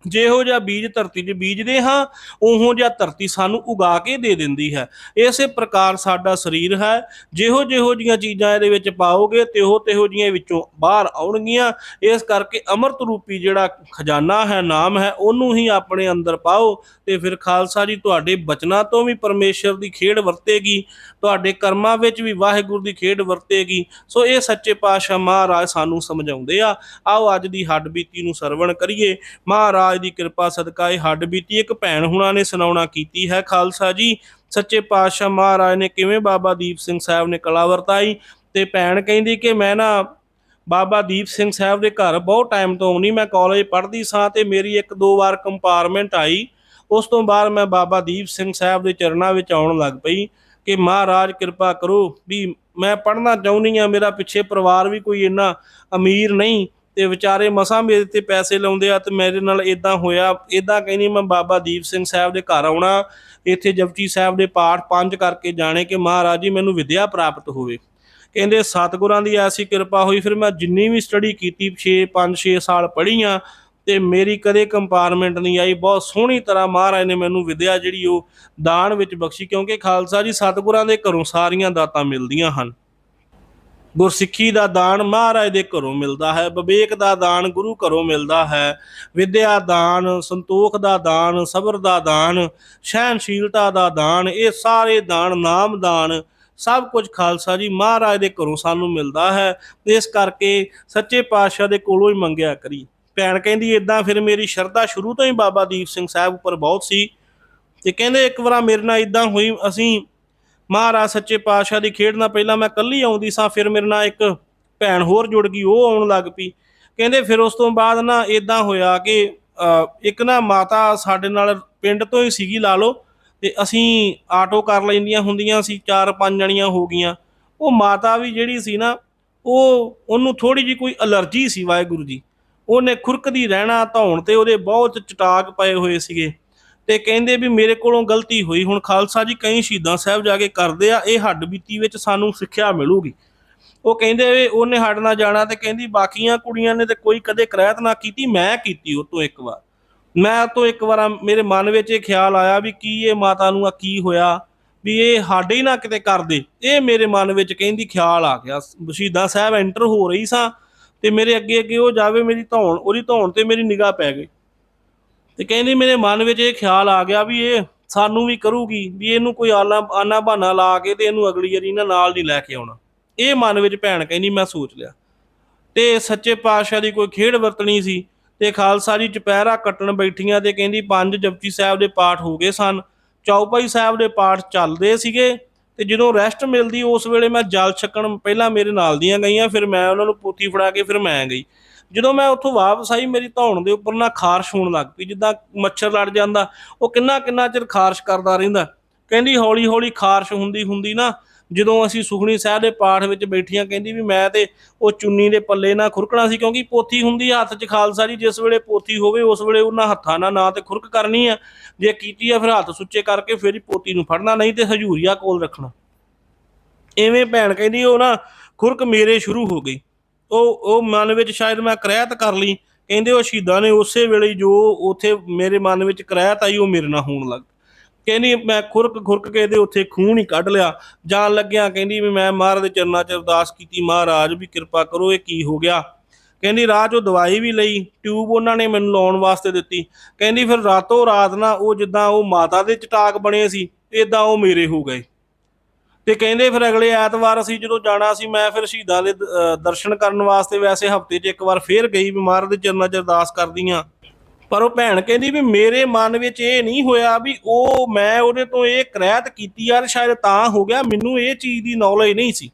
ਜਿਹੋ ਜਿਹਾ ਬੀਜ ਧਰਤੀ 'ਚ ਬੀਜਦੇ ਹਾਂ, ਉਹੋ ਜਿਹਾ ਧਰਤੀ ਸਾਨੂੰ ਉਗਾ ਕੇ ਦੇ ਦਿੰਦੀ ਹੈ। ਇਸੇ ਪ੍ਰਕਾਰ ਸਾਡਾ ਸਰੀਰ ਹੈ, ਜਿਹੋ ਜਿਹੋ ਜੀਆਂ ਚੀਜ਼ਾਂ ਇਹਦੇ ਵਿੱਚ ਪਾਓਗੇ, ਤਿਹੋ ਤੇਹੋ ਜੀਆਂ ਵਿੱਚੋਂ ਬਾਹਰ ਆਉਣਗੀਆਂ। ਇਸ ਕਰਕੇ ਅੰਮ੍ਰਿਤ ਰੂਪੀ ਜਿਹੜਾ ਖਜ਼ਾਨਾ ਹੈ, ਨਾਮ ਹੈ, ਉਹਨੂੰ ਹੀ ਆਪਣੇ ਅੰਦਰ ਪਾਓ ਤੇ ਫਿਰ ਖਾਲਸਾ ਜੀ ਤੁਹਾਡੇ ਬਚਨਾਂ ਤੋਂ ਵੀ ਪਰਮੇਸ਼ਰ ਦੀ ਖੇਡ ਵਰਤੇਗੀ। ਤੁਹਾਡੇ ਕਰਮਾਂ ਵਿੱਚ ਵੀ ਵਾਹਿਗੁਰੂ ਦੀ ਖੇਡ ਵਰਤੇਗੀ। ਸੋ ਇਹ ਸੱਚੇ ਪਾਤਸ਼ਾਹ ਮਹਾਰਾਜ ਸਾਨੂੰ ਸਮਝਾਉਂਦੇ ਆ, ਆਓ ਅੱਜ ਦੀ ਹੱਡ ਬੀਤੀ ਨੂੰ ਸਰਵਣ ਕਰੀਏ। ਮਹਾਰਾਜ ਦੀ ਕਿਰਪਾ ਸਦਕਾ ਇਹ ਹੱਡ ਬੀਤੀ ਇੱਕ ਭੈਣ ਹੁਣਾਂ ਨੇ ਸੁਣਾਉਣਾ ਕੀਤੀ ਹੈ। ਖਾਲਸਾ ਜੀ, ਸੱਚੇ ਪਾਤਸ਼ਾਹ ਮਹਾਰਾਜ ਨੇ ਕਿਵੇਂ ਬਾਬਾ ਦੀਪ ਸਿੰਘ ਸਾਹਿਬ ਨੇ ਕਲਾ ਵਰਤਾਈ? ਤੇ ਭੈਣ ਕਹਿੰਦੀ ਕਿ ਮੈਂ ਨਾ ਬਾਬਾ ਦੀਪ ਸਿੰਘ ਸਾਹਿਬ ਦੇ ਘਰ ਬਹੁਤ ਟਾਈਮ ਤੋਂ ਆਉਣੀ ਮੈਂ ਕਾਲਜ ਪੜ੍ਹਦੀ ਸਾਂ ਤੇ ਮੇਰੀ ਇੱਕ ਦੋ ਵਾਰ ਕੰਪਾਰਟਮੈਂਟ ਆਈ। ਉਸ ਤੋਂ ਬਾਅਦ ਮੈਂ ਬਾਬਾ ਦੀਪ ਸਿੰਘ ਸਾਹਿਬ ਦੇ ਚਰਨਾਂ ਵਿੱਚ ਆਉਣ ਲੱਗ ਪਈ। ਕਿ ਮਹਾਰਾਜ ਕਿਰਪਾ ਕਰੋ ਵੀ ਮੈਂ ਪੜ੍ਹਨਾ ਚਾਹੁੰਦੀ ਆ ਮੇਰਾ ਪਿੱਛੇ ਪਰਿਵਾਰ ਵੀ ਕੋਈ ਇੰਨਾ ਅਮੀਰ ਨਹੀਂ ਤੇ ਵਿਚਾਰੇ ਮਸਾਂ ਮੇਰੇ ਤੇ ਪੈਸੇ ਲਾਉਂਦੇ ਆ ਤੇ ਮੇਰੇ ਨਾਲ ਇਦਾਂ ਹੋਇਆ। ਇਦਾਂ ਕਹਿੰਦੀ ਮੈਂ ਬਾਬਾ ਦੀਪ ਸਿੰਘ ਸਾਹਿਬ ਦੇ ਘਰ ਆਉਣਾ, ਇੱਥੇ ਜਪਜੀ ਸਾਹਿਬ ਦੇ ਪਾਠ ਪੰਜ ਕਰਕੇ ਜਾਣੇ ਕਿ ਮਹਾਰਾਜ ਜੀ ਮੈਨੂੰ ਵਿਦਿਆ ਪ੍ਰਾਪਤ ਹੋਵੇ। ਕਹਿੰਦੇ ਸਤਿਗੁਰਾਂ ਦੀ ਐਸੀ ਕਿਰਪਾ ਹੋਈ, ਫਿਰ ਮੈਂ ਜਿੰਨੀ ਵੀ ਸਟੱਡੀ ਕੀਤੀ 6 5 6 ਸਾਲ ਪੜ੍ਹੀ ਆ ਤੇ ਮੇਰੀ ਕਦੇ ਕੰਪਾਰਟਮੈਂਟ ਨਹੀਂ ਆਈ। ਬਹੁਤ ਸੋਹਣੀ ਤਰ੍ਹਾਂ ਮਹਾਰਾਜ ਨੇ ਮੈਨੂੰ ਵਿਦਿਆ ਜਿਹੜੀ ਉਹ ਦਾਨ ਵਿੱਚ ਬਖਸ਼ੀ। ਕਿਉਂਕਿ ਖਾਲਸਾ ਜੀ, ਸਤਿਗੁਰਾਂ ਦੇ ਘਰੋਂ ਸਾਰੀਆਂ ਦਾਤਾਂ ਮਿਲਦੀਆਂ ਹਨ। ਗੁਰਸਿੱਖੀ ਦਾ ਦਾਨ ਮਹਾਰਾਜ ਦੇ ਘਰੋਂ ਮਿਲਦਾ ਹੈ। ਵਿਵੇਕ ਦਾ ਦਾਨ ਗੁਰੂ ਘਰੋਂ ਮਿਲਦਾ ਹੈ। ਵਿਦਿਆ ਦਾਨ, ਸੰਤੋਖ ਦਾ ਦਾਨ, ਸਬਰ ਦਾ ਦਾਨ ਸਹਿਨਸ਼ੀਲਤਾ ਦਾ ਦਾਨ, ਇਹ ਸਾਰੇ ਦਾਨ, ਨਾਮ ਦਾਨ, ਸਭ ਕੁਝ ਖਾਲਸਾ ਜੀ ਮਹਾਰਾਜ ਦੇ ਘਰੋਂ ਸਾਨੂੰ ਮਿਲਦਾ ਹੈ। ਇਸ ਕਰਕੇ ਸੱਚੇ ਪਾਤਸ਼ਾਹ ਦੇ ਕੋਲੋਂ ਹੀ ਮੰਗਿਆ ਕਰੀ। ਭੈਣ ਕਹਿੰਦੀ ਇਦਾਂ ਫਿਰ ਮੇਰੀ ਸ਼ਰਧਾ ਸ਼ੁਰੂ ਤੋਂ ਹੀ ਬਾਬਾ ਦੀਪ ਸਿੰਘ ਸਾਹਿਬ ਉੱਪਰ ਬਹੁਤ ਸੀ। ਤੇ ਕਹਿੰਦੇ ਇੱਕ ਵਾਰ ਮੇਰੇ ਨਾਲ ਇਦਾਂ ਹੋਈ, ਅਸੀਂ ਮਹਾਰਾਜ ਸੱਚੇ ਪਾਤਸ਼ਾਹ ਦੀ ਖੇਡ ਨਾਲ ਪਹਿਲਾਂ ਮੈਂ ਇਕੱਲੀ ਆਉਂਦੀ ਸਾਂ, ਫਿਰ ਮੇਰੇ ਨਾਲ ਇੱਕ ਭੈਣ ਹੋਰ ਜੁੜ ਗਈ, ਉਹ ਆਉਣ ਲੱਗ ਪਈ। ਕਹਿੰਦੇ ਫਿਰ ਉਸ ਤੋਂ ਬਾਅਦ ਨਾ ਇਦਾਂ ਹੋਇਆ ਕਿ ਇੱਕ ਨਾ ਮਾਤਾ ਸਾਡੇ ਨਾਲ ਪਿੰਡ ਤੋਂ ਹੀ ਸੀਗੀ ਲਾ ਲਓ, ਤੇ ਅਸੀਂ ਆਟੋ ਕਰ ਲੈਂਦੀਆਂ ਹੁੰਦੀਆਂ ਸੀ, ਚਾਰ ਪੰਜ ਜਣੀਆਂ ਹੋ ਗਈਆਂ। ਉਹ ਮਾਤਾ ਵੀ ਜਿਹੜੀ ਸੀ ਨਾ, ਉਹ, ਉਹਨੂੰ ਥੋੜੀ ਜੀ ਕੋਈ ਅਲਰਜੀ ਸੀ ਵਾਹਿਗੁਰੂ ਜੀ। ਉਹਨੇ ਖੁਰਕਦੀ ਰਹਿਣਾ ਧੌਣ ਤੇ ਉਹਦੇ ਬਹੁਤ ਚਟਾਕ ਪਏ ਹੋਏ ਸੀਗੇ। ਤੇ ਕਹਿੰਦੇ ਵੀ ਮੇਰੇ ਕੋਲੋਂ ਗਲਤੀ ਹੋਈ। ਹੁਣ ਖਾਲਸਾ ਜੀ ਕਈ ਸ਼ਹੀਦਾਂ ਸਾਹਿਬ ਜਾ ਕੇ ਕਰਦੇ ਆ, ਇਹ ਹੱਡ ਬੀਤੀ ਵਿੱਚ ਸਾਨੂੰ ਸਿੱਖਿਆ ਮਿਲੂਗੀ। ਉਹ ਕਹਿੰਦੇ ਵੀ ਉਹਨੇ ਹੱਡ ਨਾ ਜਾਣਾ ਤੇ ਕਹਿੰਦੀ ਬਾਕੀਆਂ ਕੁੜੀਆਂ ਨੇ ਤੇ ਕੋਈ ਕਦੇ ਕਰਾਇਤ ਨਾ ਕੀਤੀ, ਮੈਂ ਕੀਤੀ ਉਹ ਤੋਂ ਇੱਕ ਵਾਰ। ਮੈਂ ਤੋਂ ਇੱਕ ਵਾਰ ਮੇਰੇ ਮਨ ਵਿੱਚ ਇਹ ਖਿਆਲ ਆਇਆ ਵੀ ਕੀ ਇਹ ਮਾਤਾ ਨੂੰ ਆ ਕੀ ਹੋਇਆ, ਵੀ ਇਹ ਸਾਡੇ ਹੀ ਨਾ ਕਿਤੇ ਕਰਦੇ। ਇਹ ਮੇਰੇ ਮਨ ਵਿੱਚ ਕਹਿੰਦੀ ਖਿਆਲ ਆ ਗਿਆ। ਸ਼ਹੀਦਾਂ ਸਾਹਿਬ ਐਂਟਰ ਹੋ ਰਹੀ ਸਾਂ। ਤੇ ਮੇਰੇ ਅੱਗੇ ਅੱਗੇ ਉਹ ਜਾਵੇ ਮੇਰੀ ਧੌਣ, ਉਹਦੀ ਧੌਣ ਤੇ ਮੇਰੀ ਨਿਗਾਹ ਪੈ ਗਈ। ਤੇ ਕਹਿੰਦੀ ਮੇਰੇ ਮਨ ਵਿੱਚ ਇਹ ਖਿਆਲ ਆ ਗਿਆ ਵੀ ਇਹ ਸਾਨੂੰ ਵੀ ਕਰੂਗੀ, ਵੀ ਇਹਨੂੰ ਕੋਈ ਆਲਾ ਆਨਾ ਬਹਾਨਾ ਲਾ ਕੇ ਤੇ ਇਹਨੂੰ ਅਗਲੀ ਵਾਰੀ ਇਹਨਾਂ ਨਾਲ ਨਹੀਂ ਲੈ ਕੇ ਆਉਣਾ। ਇਹ ਮਨ ਵਿੱਚ ਭੈਣ ਕਹਿੰਦੀ, ਮੈਂ ਸੋਚ ਲਿਆ। ਤੇ ਸੱਚੇ ਪਾਤਸ਼ਾਹ ਦੀ ਕੋਈ ਖੇਡ ਵਰਤਣੀ ਸੀ ਤੇ ਖਾਲਸਾ ਜੀ ਚੁਪਹਿਰਾ ਕੱਟਣ ਬੈਠੀਆਂ ਤੇ ਕਹਿੰਦੀ, ਪੰਜ ਜਪਜੀ ਸਾਹਿਬ ਦੇ ਪਾਠ ਹੋ ਗਏ ਸਨ। ਚੌਪਈ ਸਾਹਿਬ ਦੇ ਪਾਠ ਚੱਲਦੇ ਸੀਗੇ। ਤੇ ਜਦੋਂ ਰੈਸਟ ਮਿਲਦੀ, ਉਸ ਵੇਲੇ ਮੈਂ ਜਲ ਛਕਣ ਪਹਿਲਾਂ ਮੇਰੇ ਨਾਲ ਦੀਆਂ ਗਈਆਂ, ਫਿਰ ਮੈਂ ਉਹਨਾਂ ਨੂੰ ਪੋਥੀ ਫੜਾ ਕੇ ਫਿਰ ਮੈਂ ਗਈ। ਜਦੋਂ ਮੈਂ ਉੱਥੋਂ ਵਾਪਸ ਆਈ, ਮੇਰੀ ਧੌਣ ਦੇ ਉੱਪਰ ਨਾ ਖਾਰਸ਼ ਹੋਣ ਲੱਗ ਪਈ, ਜਿੱਦਾਂ ਮੱਛਰ ਲੜ ਜਾਂਦਾ, ਉਹ ਕਿੰਨਾ ਕਿੰਨਾ ਚਿਰ ਖਾਰਸ਼ ਕਰਦਾ ਰਹਿੰਦਾ। ਕਹਿੰਦੀ ਹੌਲੀ ਹੌਲੀ ਖਾਰਸ਼ ਹੁੰਦੀ ਹੁੰਦੀ ਨਾ ਜਦੋਂ ਅਸੀਂ ਸੁਖਣੀ ਸਾਹਿਬ ਦੇ ਪਾਠ ਵਿੱਚ ਬੈਠੀਆਂ ਕਹਿੰਦੀ ਵੀ ਮੈਂ ਤੇ ਉਹ ਚੁੰਨੀ ਦੇ ਪੱਲੇ ਨਾਲ ਖੁਰਕਣਾ ਸੀ ਕਿਉਂਕਿ ਪੋਥੀ ਹੁੰਦੀ ਆ ਹੱਥ 'ਚ ਖਾਲਸਾ ਜੀ, ਜਿਸ ਵੇਲੇ ਪੋਥੀ ਹੋਵੇ ਉਸ ਵੇਲੇ ਉਹਨਾਂ ਹੱਥਾਂ ਨਾਲ ਨਾ ਤੇ ਖੁਰਕ ਕਰਨੀ ਆ। ਜੇ ਕੀਤੀ ਆ ਫਿਰ ਹੱਥ ਸੁੱਚੇ ਕਰਕੇ ਫਿਰ ਹੀ ਪੋਥੀ ਨੂੰ ਫੜਨਾ, ਨਹੀਂ ਤੇ ਹਜੂਰੀਆ ਕੋਲ ਰੱਖਣਾ। ਐਵੇਂ ਭੈਣ ਕਹਿੰਦੀ ਉਹ ਨਾ ਖੁਰਕ ਮੇਰੇ ਸ਼ੁਰੂ ਹੋ ਗਈ। ਉਹ ਉਹ ਮਨ ਵਿੱਚ ਸ਼ਾਇਦ ਮੈਂ ਕ੍ਰਹਿਤ ਕਰ ਲਈ। ਕਹਿੰਦੇ ਉਹ ਸ਼ਹੀਦਾਂ ਨੇ ਉਸੇ ਵੇਲੇ ਜੋ ਉਥੇ ਮੇਰੇ ਮਨ ਵਿੱਚ ਕਰਾਇਤ ਆਈ ਉਹ ਮੇਰੇ ਨਾਲ ਹੋਣ ਲੱਗ ਕਹਿੰਦੀ ਮੈਂ ਖੁਰਕ ਖੁਰਕ ਕੇ ਇਹਦੇ ਉੱਥੇ ਖੂਨ ਹੀ ਕੱਢ ਲਿਆ। ਜਾਣ ਲੱਗਿਆ ਕਹਿੰਦੀ ਵੀ ਮੈਂ ਮਹਾਰਾਜ ਦੇ ਚਰਨਾਂ 'ਚ ਅਰਦਾਸ ਕੀਤੀ, ਮਹਾਰਾਜ ਵੀ ਕਿਰਪਾ ਕਰੋ, ਇਹ ਕੀ ਹੋ ਗਿਆ? ਕਹਿੰਦੀ ਰਾਹ 'ਚੋਂ ਦਵਾਈ ਵੀ ਲਈ, ਟਿਊਬ ਉਹਨਾਂ ਨੇ ਮੈਨੂੰ ਲਾਉਣ ਵਾਸਤੇ ਦਿੱਤੀ। ਕਹਿੰਦੀ ਫਿਰ ਰਾਤੋਂ ਰਾਤ ਨਾ ਉਹ ਜਿੱਦਾਂ ਉਹ ਮਾਤਾ ਦੇ ਚਟਾਕ ਬਣੇ ਸੀ ਇਦਾਂ ਉਹ ਮੇਰੇ ਹੋ ਗਏ। ਤੇ ਕਹਿੰਦੇ ਫਿਰ ਅਗਲੇ ਐਤਵਾਰ ਅਸੀਂ ਜਦੋਂ ਜਾਣਾ ਸੀ, ਮੈਂ ਫਿਰ ਸ਼ਹੀਦਾਂ ਦੇ ਦਰਸ਼ਨ ਕਰਨ ਵਾਸਤੇ ਵੈਸੇ ਹਫ਼ਤੇ 'ਚ ਇੱਕ ਵਾਰ ਫੇਰ ਗਈ ਵੀ ਮਹਾਰਾਜ ਦੇ ਚਰਨਾਂ 'ਚ ਅਰਦਾਸ ਕਰਦੀ ਕਰਦੀਆਂ ਪਰ ਉਹ ਭੈਣ ਕਹਿੰਦੀ ਵੀ ਮੇਰੇ ਮਨ ਵਿੱਚ ਇਹ ਨਹੀਂ ਹੋਇਆ ਵੀ ਉਹ ਮੈਂ ਉਹਦੇ ਤੋਂ ਇਹ ਕਰਾਇਤ ਕੀਤੀ ਯਾਰ ਸ਼ਾਇਦ ਤਾਂ ਹੋ ਗਿਆ, ਮੈਨੂੰ ਇਹ ਚੀਜ਼ ਦੀ ਨੌਲੇਜ ਨਹੀਂ ਸੀ।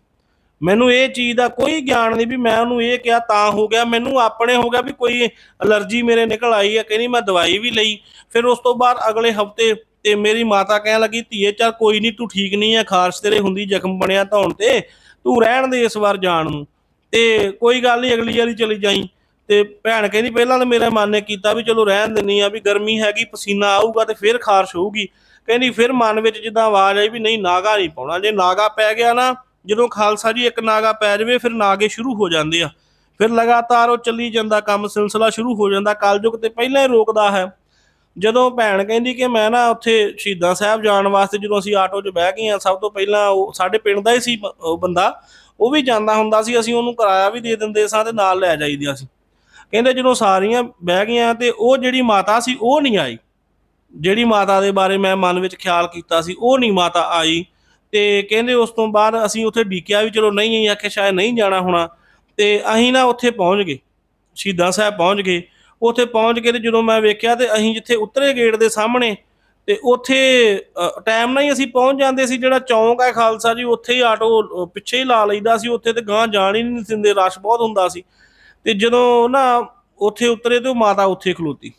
ਮੈਨੂੰ ਇਹ ਚੀਜ਼ ਦਾ ਕੋਈ ਗਿਆਨ ਨਹੀਂ ਵੀ ਮੈਂ ਉਹਨੂੰ ਇਹ ਕਿਹਾ ਤਾਂ ਹੋ ਗਿਆ, ਮੈਨੂੰ ਆਪਣੇ ਹੋ ਗਿਆ ਵੀ ਕੋਈ ਅਲਰਜੀ ਮੇਰੇ ਨਿਕਲ ਆਈ ਹੈ ਕਹਿੰਦੀ ਮੈਂ ਦਵਾਈ ਵੀ ਲਈ। ਫਿਰ ਉਸ ਤੋਂ ਬਾਅਦ ਅਗਲੇ ਹਫ਼ਤੇ ਤੇ ਮੇਰੀ ਮਾਤਾ ਕਹਿਣ ਲੱਗੀ, ਧੀਏ, ਚੱਲ ਕੋਈ ਨਹੀਂ, ਤੂੰ ਠੀਕ ਨਹੀਂ ਹੈ ਖਾਰਸ਼ ਤੇਰੇ ਹੁੰਦੀ, ਜ਼ਖਮ ਬਣਿਆ ਧੌਣ ਤੇ, ਤੂੰ ਰਹਿਣ ਦੇ ਇਸ ਵਾਰ ਜਾਣ ਨੂੰ। ਤੇ ਕੋਈ ਗੱਲ ਨਹੀਂ, ਅਗਲੀ ਵਾਰੀ ਚਲੀ ਜਾਈ। ਤੇ ਭੈਣ ਕਹਿੰਦੀ ਪਹਿਲਾਂ ਤਾਂ ਮੇਰਾ ਮਨ ਨੇ ਕੀਤਾ ਵੀ ਚਲੋ ਰਹਿਣ ਦਿੰਨੀ ਆ, ਵੀ ਗਰਮੀ ਹੈਗੀ, ਪਸੀਨਾ ਆਊਗਾ ਤੇ ਫਿਰ ਖਾਰਸ਼ ਹੋਊਗੀ। ਕਹਿੰਦੀ ਫਿਰ ਮਨ ਵਿੱਚ ਜਿੱਦਾਂ ਆਵਾਜ਼ ਆਈ ਵੀ ਨਹੀਂ, ਨਾਗਾ ਨਹੀਂ ਪਾਉਣਾ। ਜੇ ਨਾਗਾ ਪੈ ਗਿਆ ਨਾ, ਜਦੋਂ ਖਾਲਸਾ ਜੀ ਇੱਕ ਨਾਗਾ ਪੈ ਜਾਵੇ, ਫਿਰ ਨਾਗੇ ਸ਼ੁਰੂ ਹੋ ਜਾਂਦੇ ਆ। ਫਿਰ ਲਗਾਤਾਰ ਉਹ ਚੱਲੀ ਜਾਂਦਾ, ਕੰਮ ਸਿਲਸਿਲਾ ਸ਼ੁਰੂ ਹੋ ਜਾਂਦਾ। ਕਾਲਯੁਗ ਤੇ ਪਹਿਲਾਂ ਹੀ ਰੋਕਦਾ ਹੈ। ਜਦੋਂ ਭੈਣ ਕਹਿੰਦੀ ਕਿ ਮੈਂ ਨਾ ਉੱਥੇ ਸ਼ਹੀਦਾਂ ਸਾਹਿਬ ਜਾਣ ਵਾਸਤੇ ਜਦੋਂ ਅਸੀਂ ਆਟੋ 'ਚ ਬਹਿ ਗਏ ਆ, ਸਭ ਤੋਂ ਪਹਿਲਾਂ ਉਹ ਸਾਡੇ ਪਿੰਡ ਦਾ ਹੀ ਸੀ ਉਹ ਬੰਦਾ, ਉਹ ਵੀ ਜਾਂਦਾ ਹੁੰਦਾ ਸੀ, ਅਸੀਂ ਉਹਨੂੰ ਕਿਰਾਇਆ ਵੀ ਦੇ ਦਿੰਦੇ ਸਾਂ ਤੇ ਨਾਲ ਲੈ ਜਾਈਦੀਆਂ ਸੀ। ਕਹਿੰਦੇ ਜਦੋਂ ਸਾਰੀਆਂ ਬਹਿ ਗਈਆਂ ਤੇ ਉਹ ਜਿਹੜੀ ਮਾਤਾ ਸੀ, ਉਹ ਨਹੀਂ ਆਈ। ਜਿਹੜੀ ਮਾਤਾ ਦੇ ਬਾਰੇ ਮੈਂ ਮਨ ਵਿੱਚ ਖਿਆਲ ਕੀਤਾ ਸੀ, ਉਹ ਨਹੀਂ ਮਾਤਾ ਆਈ। ਤੇ ਕਹਿੰਦੇ ਉਸ ਤੋਂ ਬਾਅਦ ਅਸੀਂ ਉੱਥੇ ਡੀਕਿਆ ਵੀ ਚਲੋ ਨਹੀਂ ਆਖਿਆ ਸ਼ਾਇਦ ਨਹੀਂ ਜਾਣਾ ਹੋਣਾ। ਤੇ ਅਸੀਂ ਨਾ ਉੱਥੇ ਪਹੁੰਚ ਗਏ, ਸ਼ਹੀਦਾਂ ਸਾਹਿਬ ਪਹੁੰਚ ਗਏ। ਉੱਥੇ ਪਹੁੰਚ ਕੇ ਤੇ ਜਦੋਂ ਮੈਂ ਵੇਖਿਆ ਤੇ ਅਸੀਂ ਜਿੱਥੇ ਉਤਰੇ ਗੇਟ ਦੇ ਸਾਹਮਣੇ ਤੇ ਉੱਥੇ ਟਾਈਮ ਨਾਲ ਹੀ ਅਸੀਂ ਪਹੁੰਚ ਜਾਂਦੇ ਸੀ, ਜਿਹੜਾ ਚੌਂਕ ਹੈ ਖਾਲਸਾ ਜੀ, ਉੱਥੇ ਹੀ ਆਟੋ ਪਿੱਛੇ ਹੀ ਲਾ ਲਈਦਾ ਸੀ, ਉੱਥੇ ਤੇ ਗਾਂ ਜਾਣ ਹੀ ਨਹੀਂ ਦਿੰਦੇ, ਰਸ਼ ਬਹੁਤ ਹੁੰਦਾ ਸੀ। ਤੇ ਜਦੋਂ ਨਾ ਉੱਥੇ ਉਤਰੇ ਤੇ ਉਹ ਮਾਤਾ ਉੱਥੇ ਖਲੋਤੀ।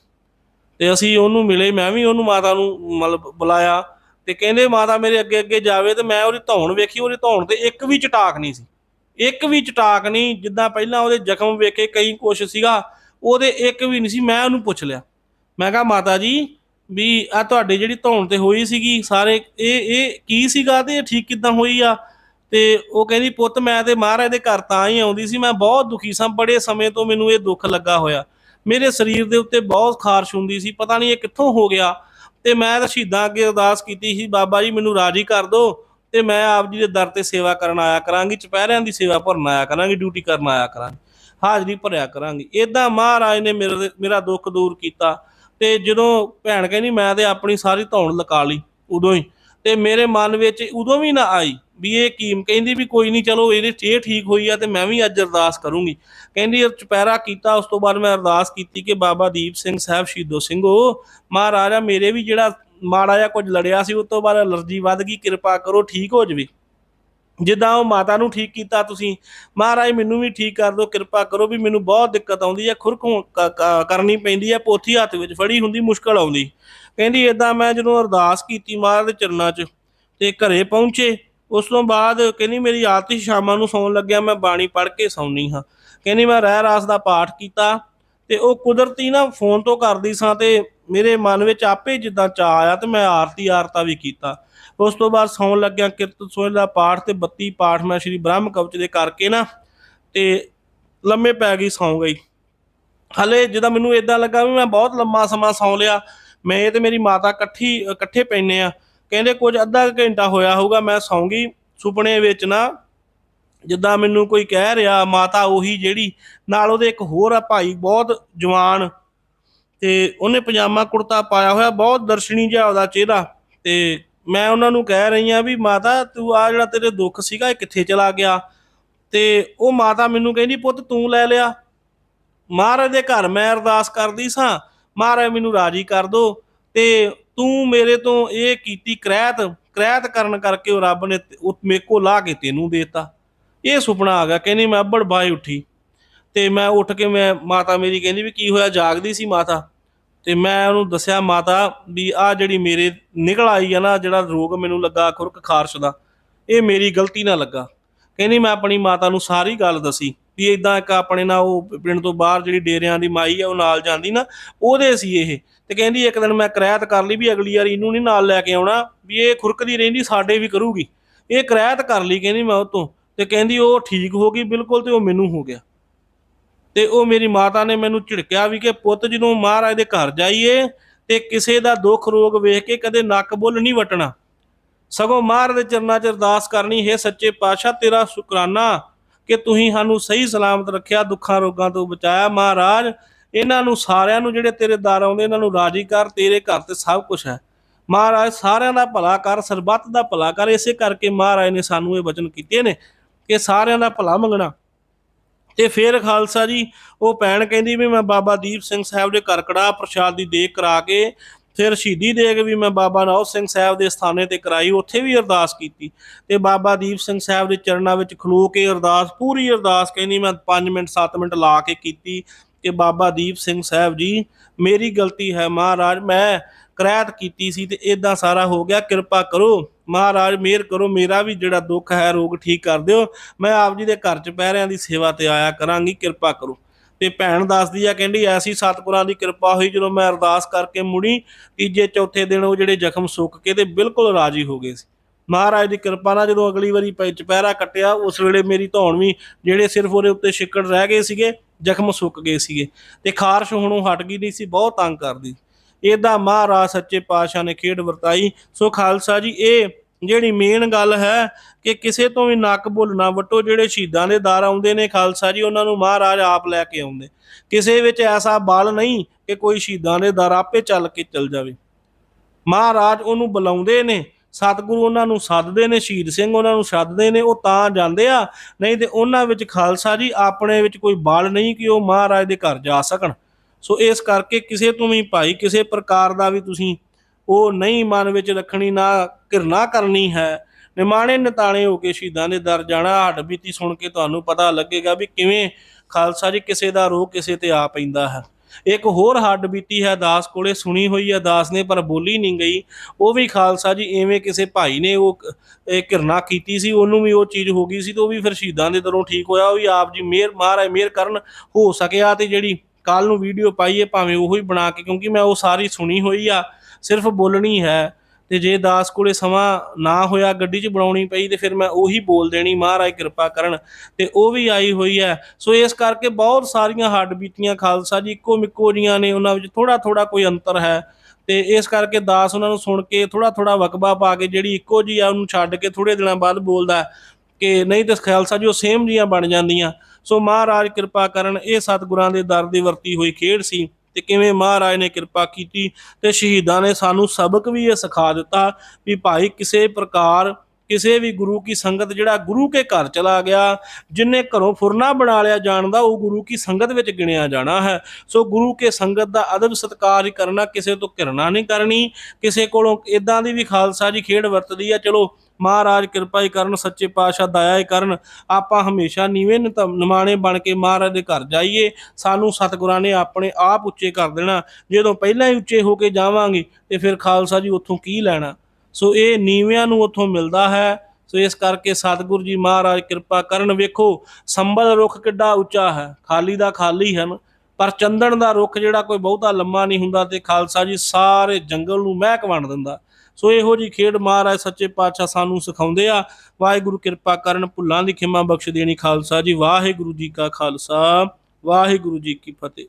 ਤੇ ਅਸੀਂ ਉਹਨੂੰ ਮਿਲੇ, ਮੈਂ ਵੀ ਉਹਨੂੰ ਮਾਤਾ ਨੂੰ ਮਤਲਬ ਬੁਲਾਇਆ ਤੇ ਕਹਿੰਦੇ ਮਾਤਾ ਮੇਰੇ ਅੱਗੇ ਅੱਗੇ ਜਾਵੇ ਤੇ ਮੈਂ ਉਹਦੀ ਧੌਣ ਵੇਖੀ, ਉਹਦੀ ਧੌਣ ਤੇ ਇੱਕ ਵੀ ਚਟਾਕ ਨਹੀਂ ਸੀ। ਇੱਕ ਵੀ ਚਟਾਕ ਨਹੀਂ, ਜਿੱਦਾਂ ਪਹਿਲਾਂ ਉਹਦੇ ਜ਼ਖਮ ਵੇਖੇ ਕਈ ਕੁਛ ਸੀਗਾ, ਉਹਦੇ ਇੱਕ ਵੀ ਨਹੀਂ ਸੀ, ਮੈਂ ਉਹਨੂੰ ਪੁੱਛ ਲਿਆ। ਮੈਂ ਕਿਹਾ, ਮਾਤਾ ਜੀ, ਵੀ ਆ ਤੁਹਾਡੇ ਜਿਹੜੀ ਧੌਣ ਤੇ ਹੋਈ ਸੀਗੀ, ਸਾਰੇ ਇਹ ਇਹ ਕੀ ਸੀਗਾ ਤੇ ਇਹ ਠੀਕ ਕਿਦਾਂ ਹੋਈ ਆ? ਤੇ ਉਹ ਕਹਿੰਦੀ, ਪੁੱਤ, ਮੈਂ ਤੇ ਮਹਾਰਾਜ ਦੇ ਘਰ ਤਾਂ ਹੀ ਆਉਂਦੀ ਸੀ। ਮੈਂ ਬਹੁਤ ਦੁਖੀ ਸਾਂ। ਬੜੇ ਸਮੇਂ ਤੋਂ ਮੈਨੂੰ ਇਹ ਦੁੱਖ ਲੱਗਾ ਹੋਇਆ। ਮੇਰੇ ਸਰੀਰ ਦੇ ਉੱਤੇ ਬਹੁਤ ਖਾਰਸ਼ ਹੁੰਦੀ ਸੀ। ਪਤਾ ਨਹੀਂ ਇਹ ਕਿੱਥੋਂ ਹੋ ਗਿਆ। ਤੇ ਮੈਂ ਤਾਂ ਸ਼ਹੀਦਾਂ ਅੱਗੇ ਅਰਦਾਸ ਕੀਤੀ ਸੀ, ਬਾਬਾ ਜੀ, ਮੈਨੂੰ ਰਾਜੀ ਕਰ ਦਿਓ। ਤੇ ਮੈਂ ਆਪ ਜੀ ਦੇ ਦਰ ਤੇ ਸੇਵਾ ਕਰਨ ਆਇਆ ਕਰਾਂਗੀ। ਚੁਪਹਿਰਿਆਂ ਦੀ ਸੇਵਾ ਭਰਨ ਆਇਆ ਕਰਾਂਗੀ। ਡਿਊਟੀ ਕਰਨ ਆਇਆ ਕਰਾਂਗੀ। ਹਾਜ਼ਰੀ ਭਰਿਆ ਕਰਾਂਗੀ। ਇਦਾਂ ਮਹਾਰਾਜ ਨੇ ਮੇਰੇ ਮੇਰਾ ਦੁੱਖ ਦੂਰ ਕੀਤਾ। ਤੇ ਜਦੋਂ ਭੈਣ ਕਹਿੰਦੀ, ਮੈਂ ਤੇ ਆਪਣੀ ਸਾਰੀ ਧੌਣ ਲਕਾ ਲਈ ਉਦੋਂ ਹੀ। ਤੇ ਮੇਰੇ ਮਨ ਵਿੱਚ ਉਦੋਂ ਵੀ ਨਾ ਆਈ ਵੀ ਇਹ ਕੀਮ ਕਹਿੰਦੀ ਵੀ ਕੋਈ ਨਹੀਂ, ਚਲੋ ਇਹਦੇ ਇਹ ਠੀਕ ਹੋਈ ਆ ਤੇ ਮੈਂ ਵੀ ਅੱਜ ਅਰਦਾਸ ਕਰੂੰਗੀ। ਕਹਿੰਦੀ ਚੁਪਹਿਰਾ ਕੀਤਾ, ਉਸ ਤੋਂ ਬਾਅਦ ਮੈਂ ਅਰਦਾਸ ਕੀਤੀ ਕਿ ਬਾਬਾ ਦੀਪ ਸਿੰਘ ਸਾਹਿਬ ਸ਼ਹੀਦੋ ਸਿੰਘੋ, ਮਹਾਰਾਜਾ ਮੇਰੇ ਵੀ ਜਿਹੜਾ ਮਾੜਾ ਜਿਹਾ ਕੁਝ ਲੜਿਆ ਸੀ, ਉਸ ਤੋਂ ਬਾਅਦ ਅਲਰਜੀ ਵੱਧ ਗਈ, ਕਿਰਪਾ ਕਰੋ, ਠੀਕ ਹੋ ਜਵੇ। ਜਿੱਦਾਂ ਉਹ ਮਾਤਾ ਨੂੰ ਠੀਕ ਕੀਤਾ ਤੁਸੀਂ, ਮਹਾਰਾਜ ਮੈਨੂੰ ਵੀ ਠੀਕ ਕਰ ਦਿਓ, ਕਿਰਪਾ ਕਰੋ ਵੀ ਮੈਨੂੰ ਬਹੁਤ ਦਿੱਕਤ ਆਉਂਦੀ ਹੈ, ਖੁਰਕ ਕਰਨੀ ਪੈਂਦੀ ਹੈ, ਪੋਥੀ ਹੱਥ ਵਿੱਚ ਫੜੀ ਹੁੰਦੀ, ਮੁਸ਼ਕਲ ਆਉਂਦੀ। ਕਹਿੰਦੀ ਇਦਾਂ ਮੈਂ ਜਦੋਂ ਅਰਦਾਸ ਕੀਤੀ ਮਹਾਰਾਜ ਦੇ ਚਰਨਾਂ 'ਚ ਤੇ ਘਰੇ ਪਹੁੰਚੇ, ਉਸ ਤੋਂ ਬਾਅਦ ਕਹਿੰਦੀ ਮੇਰੀ ਆਦਤ ਸ਼ਾਮਾਂ ਨੂੰ ਸੌਣ ਲੱਗਿਆ ਮੈਂ ਬਾਣੀ ਪੜ੍ਹ ਕੇ ਸੌਂਦੀ ਹਾਂ। ਕਹਿੰਦੀ ਮੈਂ ਰਹਿ ਰਾਸ ਦਾ ਪਾਠ ਕੀਤਾ ਤੇ ਉਹ ਕੁਦਰਤੀ ਨਾ ਫੋਨ ਤੋਂ ਕਰਦੀ ਸਾਂ ਤੇ ਮੇਰੇ ਮਨ ਵਿੱਚ ਆਪੇ ਜਿੱਦਾਂ ਚਾਹ ਆਇਆ ਤੇ ਮੈਂ ਆਰਤੀ ਆਰਤਾ ਵੀ ਕੀਤਾ। ਉਸ ਤੋਂ ਬਾਅਦ ਸੌਣ ਲੱਗਿਆ ਕਿਰਤ ਸੋਹਿਲ ਦਾ ਪਾਠ ਤੇ 32 ਪਾਠ ਮੈਂ ਸ਼੍ਰੀ ਬ੍ਰਹਮ ਕਵਚ ਦੇ ਕਰਕੇ ਨਾ ਤੇ ਲੰਮੇ ਪੈ ਗਈ ਸੌਂ ਗਈ। ਹਲੇ ਜਦੋਂ ਮੈਨੂੰ ਇਦਾਂ ਲੱਗਾ ਵੀ ਮੈਂ ਬਹੁਤ ਲੰਮਾ ਸਮਾਂ ਸੌਂ ਲਿਆ, ਮੈਂ ਤੇ ਮੇਰੀ ਮਾਤਾ ਇਕੱਠੀ, ਇਕੱਠੇ ਪੈਨੇ ਆ। ਕਹਿੰਦੇ ਕੁਝ ਅੱਧਾ ਕੁ ਘੰਟਾ ਹੋਇਆ ਹੋਊਗਾ ਮੈਂ ਸੌਂ ਗਈ ਸੁਪਨੇ ਵਿੱਚ ਨਾ ਜਿੱਦਾਂ ਮੈਨੂੰ ਕੋਈ ਕਹਿ ਰਿਹਾ, ਮਾਤਾ ਉਹੀ ਜਿਹੜੀ, ਨਾਲ ਉਹਦੇ ਇੱਕ ਹੋਰ ਆ ਭਾਈ ਬਹੁਤ ਜਵਾਨ ਤੇ ਉਹਨੇ ਪਜਾਮਾ ਕੁੜਤਾ ਪਾਇਆ ਹੋਇਆ, ਬਹੁਤ ਦਰਸ਼ਨੀ ਜਿਹਾ ਉਹਦਾ ਚਿਹਰਾ ਤੇ ਮੈਂ ਉਹਨਾਂ ਨੂੰ ਕਹਿ ਰਹੀ ਆ ਵੀ ਮਾਤਾ, ਤੂੰ ਆ ਜਿਹੜਾ ਤੇਰੇ ਦੁੱਖ ਸੀਗਾ, ਇਹ ਕਿੱਥੇ ਚਲਾ ਗਿਆ? ਤੇ ਉਹ ਮਾਤਾ ਮੈਨੂੰ ਕਹਿੰਦੀ, ਪੁੱਤ, ਤੂੰ ਲੈ ਲਿਆ। ਮਹਾਰਾਜ ਦੇ ਘਰ ਮੈਂ ਅਰਦਾਸ ਕਰਦੀ ਸਾਂ। ਮਹਾਰਾਜ ਮੈਨੂੰ ਰਾਜੀ ਕਰ ਦੋ। ਤੇ ਤੂੰ ਮੇਰੇ ਤੋਂ ਇਹ ਕੀਤੀ ਕ੍ਰੈਤ ਕ੍ਰੈਤ ਕਰਨ ਕਰਕੇ ਉਹ ਰੱਬ ਨੇ ਤੇ- ਉਹ ਮੇਰੇ ਕੋ ਲਾ ਕੇ ਤੈਨੂੰ ਦੇਤਾ। ਇਹ ਸੁਪਨਾ ਆ ਗਿਆ। ਕਹਿੰਦੀ, ਮੈਂ ਅੱਬੜ ਬਾਈ ਉੱਠੀ। ਤੇ ਮੈਂ ਉੱਠ ਕੇ ਮੈਂ ਮਾਤਾ ਮੇਰੀ ਕਹਿੰਦੀ ਵੀ, ਕੀ ਹੋਇਆ? ਜਾਗਦੀ ਸੀ ਮਾਤਾ? ਤੇ ਮੈਂ ਉਹਨੂੰ ਦੱਸਿਆ, ਮਾਤਾ, ਵੀ ਆ ਜਿਹੜੀ ਮੇਰੇ ਨਿਕਲ ਆਈ ਆ ਨਾ, ਜਿਹੜਾ ਰੋਗ ਮੈਨੂੰ ਲੱਗਾ ਖੁਰਕ ਖਾਰਸ਼ ਦਾ, ਇਹ ਮੇਰੀ ਗਲਤੀ ਨਾਲ ਲੱਗਾ। ਕਹਿੰਦੀ, ਮੈਂ ਆਪਣੀ ਮਾਤਾ ਨੂੰ ਸਾਰੀ ਗੱਲ ਦੱਸੀ, ਵੀ ਇਦਾਂ ਇੱਕ ਆਪਣੇ ਨਾਲ ਉਹ ਪਿੰਡ ਤੋਂ ਬਾਹਰ ਜਿਹੜੀ ਡੇਰਿਆਂ ਦੀ ਮਾਈ ਆ, ਉਹ ਨਾਲ ਜਾਂਦੀ ਨਾ, ਉਹਦੇ ਸੀ ਇਹ। ਤੇ ਕਹਿੰਦੀ, ਇੱਕ ਦਿਨ ਮੈਂ ਕਿਰਾਇਤ ਕਰ ਲਈ ਵੀ ਅਗਲੀ ਵਾਰੀ ਇਹਨੂੰ ਨਹੀਂ ਨਾਲ ਲੈ ਕੇ ਆਉਣਾ, ਵੀ ਇਹ ਖੁਰਕਦੀ ਰਹਿੰਦੀ, ਸਾਡੇ ਵੀ ਕਰੂਗੀ। ਇਹ ਕਿਰਾਇਤ ਕਰ ਲਈ, ਕਹਿੰਦੀ ਮੈਂ ਉਹ ਤੋਂ ਤੇ ਕਹਿੰਦੀ, ਉਹ ਠੀਕ ਹੋ ਗਈ, ਬਿਲਕੁਲ, ਤੇ ਉਹ ਮੈਨੂੰ ਹੋ ਗਿਆ। ਤੇ ਉਹ ਮੇਰੀ ਮਾਤਾ ਨੇ ਮੈਨੂੰ ਝਿੜਕਿਆ ਵੀ ਕਿ ਪੁੱਤ ਜਦੋਂ ਮਹਾਰਾਜ ਦੇ ਘਰ ਜਾਈਏ ਤੇ ਕਿਸੇ ਦਾ ਦੁੱਖ ਰੋਗ ਵੇਖ ਕੇ ਕਦੇ ਨੱਕ ਬੁੱਲ ਨਹੀਂ ਵਟਣਾ। ਸਗੋਂ ਮਹਾਰਾਜ ਦੇ ਚਰਨਾਂ 'ਚ ਅਰਦਾਸ ਕਰਨੀ, ਹੈ ਸੱਚੇ ਪਾਤਸ਼ਾਹ, ਤੇਰਾ ਸ਼ੁਕਰਾਨਾ ਕਿ ਤੁਸੀਂ ਸਾਨੂੰ ਸਹੀ ਸਲਾਮਤ ਰੱਖਿਆ, ਦੁੱਖਾਂ ਰੋਗਾਂ ਤੋਂ ਬਚਾਇਆ ਮਹਾਰਾਜ। ਇਹਨਾਂ ਨੂੰ ਸਾਰਿਆਂ ਨੂੰ ਜਿਹੜੇ ਤੇਰੇ ਦਰ ਆਉਂਦੇ, ਇਹਨਾਂ ਨੂੰ ਰਾਜੀ ਕਰ, ਤੇਰੇ ਘਰ ਤੇ ਸਭ ਕੁਝ ਹੈ। ਮਹਾਰਾਜ, ਸਾਰਿਆਂ ਦਾ ਭਲਾ ਕਰ, ਸਰਬੱਤ ਦਾ ਭਲਾ ਕਰ। ਇਸੇ ਕਰਕੇ ਮਹਾਰਾਜ ਨੇ ਸਾਨੂੰ ਇਹ ਵਚਨ ਕੀਤੇ ਨੇ ਕਿ ਸਾਰਿਆਂ ਦਾ ਭਲਾ ਮੰਗਣਾ। ਤੇ ਫਿਰ ਖਾਲਸਾ ਜੀ, ਉਹ ਭੈਣ ਕਹਿੰਦੀ ਵੀ ਮੈਂ ਬਾਬਾ ਦੀਪ ਸਿੰਘ ਸਾਹਿਬ ਦੇ ਕਰਕੜਾ ਪ੍ਰਸ਼ਾਦ ਦੀ ਦੇਖ ਕਰਾ ਕੇ ਫਿਰ ਸ਼ਹੀਦੀ ਦੇਗ ਵੀ ਮੈਂ ਬਾਬਾ ਨੌ ਸਿੰਘ ਸਾਹਿਬ ਦੇ ਸਥਾਨੇ ਤੇ ਕਰਾਈ, ਉੱਥੇ ਵੀ ਅਰਦਾਸ ਕੀਤੀ। ਤੇ ਬਾਬਾ ਦੀਪ ਸਿੰਘ ਸਾਹਿਬ ਦੇ ਚਰਨਾਂ ਵਿੱਚ ਖਲੋ ਕੇ ਅਰਦਾਸ, ਪੂਰੀ ਅਰਦਾਸ ਕਹਿੰਦੀ ਮੈਂ 5 ਮਿੰਟ 7 ਮਿੰਟ ਲਾ ਕੇ ਕੀਤੀ ਕਿ ਬਾਬਾ ਦੀਪ ਸਿੰਘ ਸਾਹਿਬ ਜੀ, ਮੇਰੀ ਗਲਤੀ ਹੈ ਮਹਾਰਾਜ, ਮੈਂ ਕ੍ਰੈਤ ਕੀਤੀ ਸੀ ਤੇ ਇਦਾਂ ਸਾਰਾ ਹੋ ਗਿਆ। ਕਿਰਪਾ ਕਰੋ, ਮਹਾਰਾਜ, ਮਿਹਰ ਕਰੋ। ਮੇਰਾ ਵੀ ਜਿਹੜਾ ਦੁੱਖ ਹੈ, ਰੋਗ ਠੀਕ ਕਰ ਦਿਓ। ਮੈਂ ਆਪ ਜੀ ਦੇ ਘਰ ਚ ਪਹਿਰਿਆਂ ਦੀ ਸੇਵਾ ਤੇ ਆਇਆ ਕਰਾਂਗੀ। ਕਿਰਪਾ ਕਰੋ। ਤੇ ਭੈਣ ਦੱਸਦੀ ਆ, ਕਹਿੰਦੀ, ਐਸੀ ਸਤਿਗੁਰਾਂ ਦੀ ਕਿਰਪਾ ਹੋਈ ਜਦੋਂ ਮੈਂ ਅਰਦਾਸ ਕਰਕੇ ਮੁੜੀ, ਤੀਜੇ, ਚੌਥੇ ਦਿਨ ਉਹ ਜਿਹੜੇ ਜ਼ਖਮ ਸੁੱਕ ਕੇ ਤੇ ਬਿਲਕੁਲ ਰਾਜੀ ਹੋ ਗਏ ਸੀ। ਮਹਾਰਾਜ ਦੀ ਕਿਰਪਾ ਨਾਲ ਜਦੋਂ ਅਗਲੀ ਵਾਰੀ ਪੈ ਚਪਹਿਰਾ ਕੱਟਿਆ, ਉਸ ਵੇਲੇ ਮੇਰੀ ਧੌਣ ਵੀ ਜਿਹੜੇ ਸਿਰਫ ਉਹਦੇ ਉੱਤੇ ਛਿੱਕੜ ਰਹਿ ਗਏ ਸੀਗੇ, ਜ਼ਖਮ ਸੁੱਕ ਗਏ ਸੀਗੇ। ਤੇ ਖਾਰਸ਼ ਹੁਣੋਂ ਹਟ ਗਈ ਨਹੀਂ ਸੀ, ਬਹੁਤ ਤੰਗ ਕਰਦੀ ਇਹਦਾ ਮਹਾਰਾਜ ਸੱਚੇ ਪਾਤਸ਼ਾਹ ਨੇ ਖੇਡ ਵਰਤਾਈ। ਸੋ ਖਾਲਸਾ ਜੀ, ਇਹ ਜਿਹੜੀ ਮੇਨ ਗੱਲ ਹੈ ਕਿ ਕਿਸੇ ਤੋਂ ਵੀ ਨੱਕ ਬੁੱਲ ਨਾ ਵਟੋ, ਜਿਹੜੇ ਸ਼ਹੀਦਾਂ ਦੇ ਦਰ ਆਉਂਦੇ ਨੇ ਖਾਲਸਾ ਜੀ, ਉਹਨਾਂ ਨੂੰ ਮਹਾਰਾਜ ਆਪ ਲੈ ਕੇ ਆਉਂਦੇ। ਕਿਸੇ ਵਿੱਚ ਐਸਾ ਬਲ ਨਹੀਂ ਕਿ ਕੋਈ ਸ਼ਹੀਦਾਂ ਦੇ ਦਰ ਆਪੇ ਚੱਲ ਕੇ ਚੱਲ ਜਾਵੇ। ਮਹਾਰਾਜ ਉਹਨੂੰ ਬੁਲਾਉਂਦੇ ਨੇ, ਸਤਿਗੁਰੂ ਉਹਨਾਂ ਨੂੰ ਸੱਦਦੇ ਨੇ, ਸ਼ਹੀਦ ਸਿੰਘ ਉਹਨਾਂ ਨੂੰ ਸੱਦਦੇ ਨੇ, ਉਹ ਤਾਂ ਜਾਂਦੇ ਆ। ਨਹੀਂ ਤੇ ਉਹਨਾਂ ਵਿੱਚ ਖਾਲਸਾ ਜੀ, ਆਪਣੇ ਵਿੱਚ ਕੋਈ ਬਲ ਨਹੀਂ ਕਿ ਉਹ ਮਹਾਰਾਜ ਦੇ ਘਰ ਜਾ ਸਕਣ। ਸੋ ਇਸ ਕਰਕੇ ਕਿਸੇ ਤੋਂ ਵੀ ਭਾਈ, ਕਿਸੇ ਪ੍ਰਕਾਰ ਦਾ ਵੀ ਤੁਸੀਂ ਉਹ ਨਹੀਂ ਮਨ ਵਿੱਚ ਰੱਖਣੀ ਨਾ ਘਿਰਨਾ ਕਰਨੀ ਹੈ। ਨਿਮਾਣੇ ਨਿਤਾਣੇ ਹੋ ਕੇ ਸ਼ਹੀਦਾਂ ਦੇ ਦਰ ਜਾਣਾ। ਹੱਡ ਬੀਤੀ ਸੁਣ ਕੇ ਤੁਹਾਨੂੰ ਪਤਾ ਲੱਗੇਗਾ ਵੀ ਕਿਵੇਂ ਖਾਲਸਾ ਜੀ ਕਿਸੇ ਦਾ ਰੋਹ ਕਿਸੇ ਤੇ ਆ ਪੈਂਦਾ ਹੈ। ਇੱਕ ਹੋਰ ਹੱਡ ਬੀਤੀ ਹੈ, ਦਾਸ ਕੋਲੇ ਸੁਣੀ ਹੋਈ ਹੈ, ਦਾਸ ਨੇ ਪਰ ਬੋਲੀ ਨਹੀਂ ਗਈ। ਉਹ ਵੀ ਖਾਲਸਾ ਜੀ ਐਵੇਂ ਕਿਸੇ ਭਾਈ ਨੇ ਉਹ ਇਹ ਘਿਰਨਾ ਕੀਤੀ ਸੀ, ਉਹਨੂੰ ਵੀ ਉਹ ਚੀਜ਼ ਹੋ ਗਈ ਸੀ ਤੇ ਉਹ ਵੀ ਫਿਰ ਸ਼ਹੀਦਾਂ ਦੇ ਦਰੋਂ ਠੀਕ ਹੋਇਆ। ਉਹ ਵੀ ਆਪ ਜੀ ਮਿਹਰ, ਮਹਾਰਾਜ ਮਿਹਰ ਕਰਨ ਹੋ ਸਕਿਆ ਤੇ ਜਿਹੜੀ ਕੱਲ ਨੂੰ ਵੀਡੀਓ ਪਾਈਏ, ਭਾਵੇਂ ਉਹੀ ਬਣਾ ਕੇ, ਕਿਉਂਕਿ ਮੈਂ ਉਹ ਸਾਰੀ ਸੁਣੀ ਹੋਈ ਆ, ਸਿਰਫ ਬੋਲਣੀ ਹੈ। ਤੇ ਜੇ ਦਾਸ ਕੋਲੇ ਸਮਾਂ ਨਾ ਹੋਇਆ, ਗੱਡੀ 'ਚ ਬਣਾਉਣੀ ਪਈ, ਤੇ ਫਿਰ ਮੈਂ ਉਹੀ ਬੋਲ ਦੇਣੀ, ਮਹਾਰਾਜ ਕਿਰਪਾ ਕਰਨ। ਤੇ ਉਹ ਵੀ ਆਈ ਹੋਈ ਹੈ। ਸੋ ਇਸ ਕਰਕੇ ਬਹੁਤ ਸਾਰੀਆਂ ਹੱਡ ਬੀਤੀਆਂ, ਖਾਲਸਾ ਜੀ, ਇੱਕੋ ਮਿੱਕੋ ਜੀਆਂ ਨੇ, ਉਹਨਾਂ ਵਿੱਚ ਥੋੜਾ ਥੋੜਾ ਕੋਈ ਅੰਤਰ ਹੈ। ਤੇ ਇਸ ਕਰਕੇ ਦਾਸ ਉਹਨਾਂ ਨੂੰ ਸੁਣ ਕੇ ਥੋੜਾ ਥੋੜਾ ਵਕਬਾ ਪਾ ਕੇ, ਜਿਹੜੀ ਇੱਕੋ ਜੀ ਆ, ਉਹਨੂੰ ਛੱਡ ਕੇ ਥੋੜੇ ਦਿਨਾਂ ਬਾਅਦ ਬੋਲਦਾ ਕਿ ਨਹੀਂ, ਤੇ ਖਾਲਸਾ ਜੀ, ਉਹ ਸੇਮ ਜੀਆਂ ਬਣ ਜਾਂਦੀਆਂ। ਸੋ ਮਹਾਰਾਜ ਕਿਰਪਾ ਕਰਨ ਇਹ ਸਤਿਗੁਰਾਂ ਦੇ ਦਰ ਦੀ ਵਰਤੀ ਹੋਈ ਖੇਡ ਸੀ ਤੇ ਕਿਵੇਂ ਮਹਾਰਾਜ ਨੇ ਕਿਰਪਾ ਕੀਤੀ ਤੇ ਸ਼ਹੀਦਾਂ ਨੇ ਸਾਨੂੰ ਸਬਕ ਵੀ ਇਹ ਸਿਖਾ ਦਿੱਤਾ ਵੀ ਭਾਈ ਕਿਸੇ ਪ੍ਰਕਾਰ ਕਿਸੇ ਵੀ ਗੁਰੂ ਕੀ ਸੰਗਤ ਜਿਹੜਾ ਗੁਰੂ ਕੇ ਘਰ ਚਲਾ ਗਿਆ, ਜਿਨੇ ਘਰੋਂ ਫੁਰਨਾ ਬਣਾ ਲਿਆ ਜਾਣਦਾ ਉਹ ਗੁਰੂ ਕੀ ਸੰਗਤ ਵਿੱਚ ਗਿਣਿਆ ਜਾਣਾ ਹੈ। ਸੋ ਗੁਰੂ ਕੇ ਸੰਗਤ ਦਾ ਅਦਬ ਸਤਕਾਰ ਹੀ ਕਰਨਾ, ਕਿਸੇ ਤੋਂ ਘਿਰਣਾ ਨਹੀਂ ਕਰਨੀ, ਕਿਸੇ ਕੋਲੋਂ ਇਦਾਂ ਦੀ ਵੀ ਖਾਲਸਾ ਜੀ ਖੇਡ ਵਰਤਦੀ ਆ, ਚਲੋ ਮਹਾਰਾਜ ਕਿਰਪਾ ਹੀ ਕਰਨ, ਸੱਚੇ ਪਾਤਸ਼ਾਹ ਦਇਆ ਹੀ ਕਰਨ। ਆਪਾਂ ਹਮੇਸ਼ਾ ਨੀਵੇਂ ਨਿਤ- ਨਿਮਾਣੇ ਬਣ ਕੇ ਮਹਾਰਾਜ ਦੇ ਘਰ ਜਾਈਏ। ਸਾਨੂੰ ਸਤਿਗੁਰਾਂ ਨੇ ਆਪਣੇ ਆਪ ਉੱਚੇ ਕਰ ਦੇਣਾ। ਜਦੋਂ ਪਹਿਲਾਂ ਹੀ ਉੱਚੇ ਹੋ ਕੇ ਜਾਵਾਂਗੇ, ਤੇ ਫਿਰ ਖਾਲਸਾ ਜੀ ਉੱਥੋਂ ਕੀ ਲੈਣਾ? ਸੋ ਇਹ ਨੀਵਿਆਂ ਨੂੰ ਉੱਥੋਂ ਮਿਲਦਾ ਹੈ। ਸੋ ਇਸ ਕਰਕੇ ਸਤਿਗੁਰੂ ਜੀ ਮਹਾਰਾਜ ਕਿਰਪਾ ਕਰਨ। ਵੇਖੋ, ਸੰਭਲ ਰੁੱਖ ਕਿੱਡਾ ਉੱਚਾ ਹੈ। ਖਾਲੀ ਦਾ ਖਾਲੀ ਹਨ, ਪਰ ਚੰਦਨ ਦਾ ਰੁੱਖ ਜਿਹੜਾ ਕੋਈ ਬਹੁਤਾ ਲੰਮਾ ਨਹੀਂ ਹੁੰਦਾ ਤੇ ਖਾਲਸਾ ਜੀ ਸਾਰੇ ਜੰਗਲ ਨੂੰ ਮਹਿਕ ਵੰਡ ਦਿੰਦਾ। ਸੋ ਇਹੋ ਜੀ ਖੇਡ ਮਹਾਰਾਜ ਸੱਚੇ ਪਾਤਸ਼ਾਹ ਸਾਨੂੰ ਸਿਖਾਉਂਦੇ ਆ। ਵਾਹਿਗੁਰੂ ਕਿਰਪਾ ਕਰਨ, ਭੁੱਲਾਂ ਦੀ ਖਿਮਾ ਬਖਸ਼ ਦੇਣੀ ਖਾਲਸਾ ਜੀ। ਵਾਹਿਗੁਰੂ ਜੀ ਕਾ ਖਾਲਸਾ, ਵਾਹਿਗੁਰੂ ਜੀ ਕੀ ਫਤਿਹ।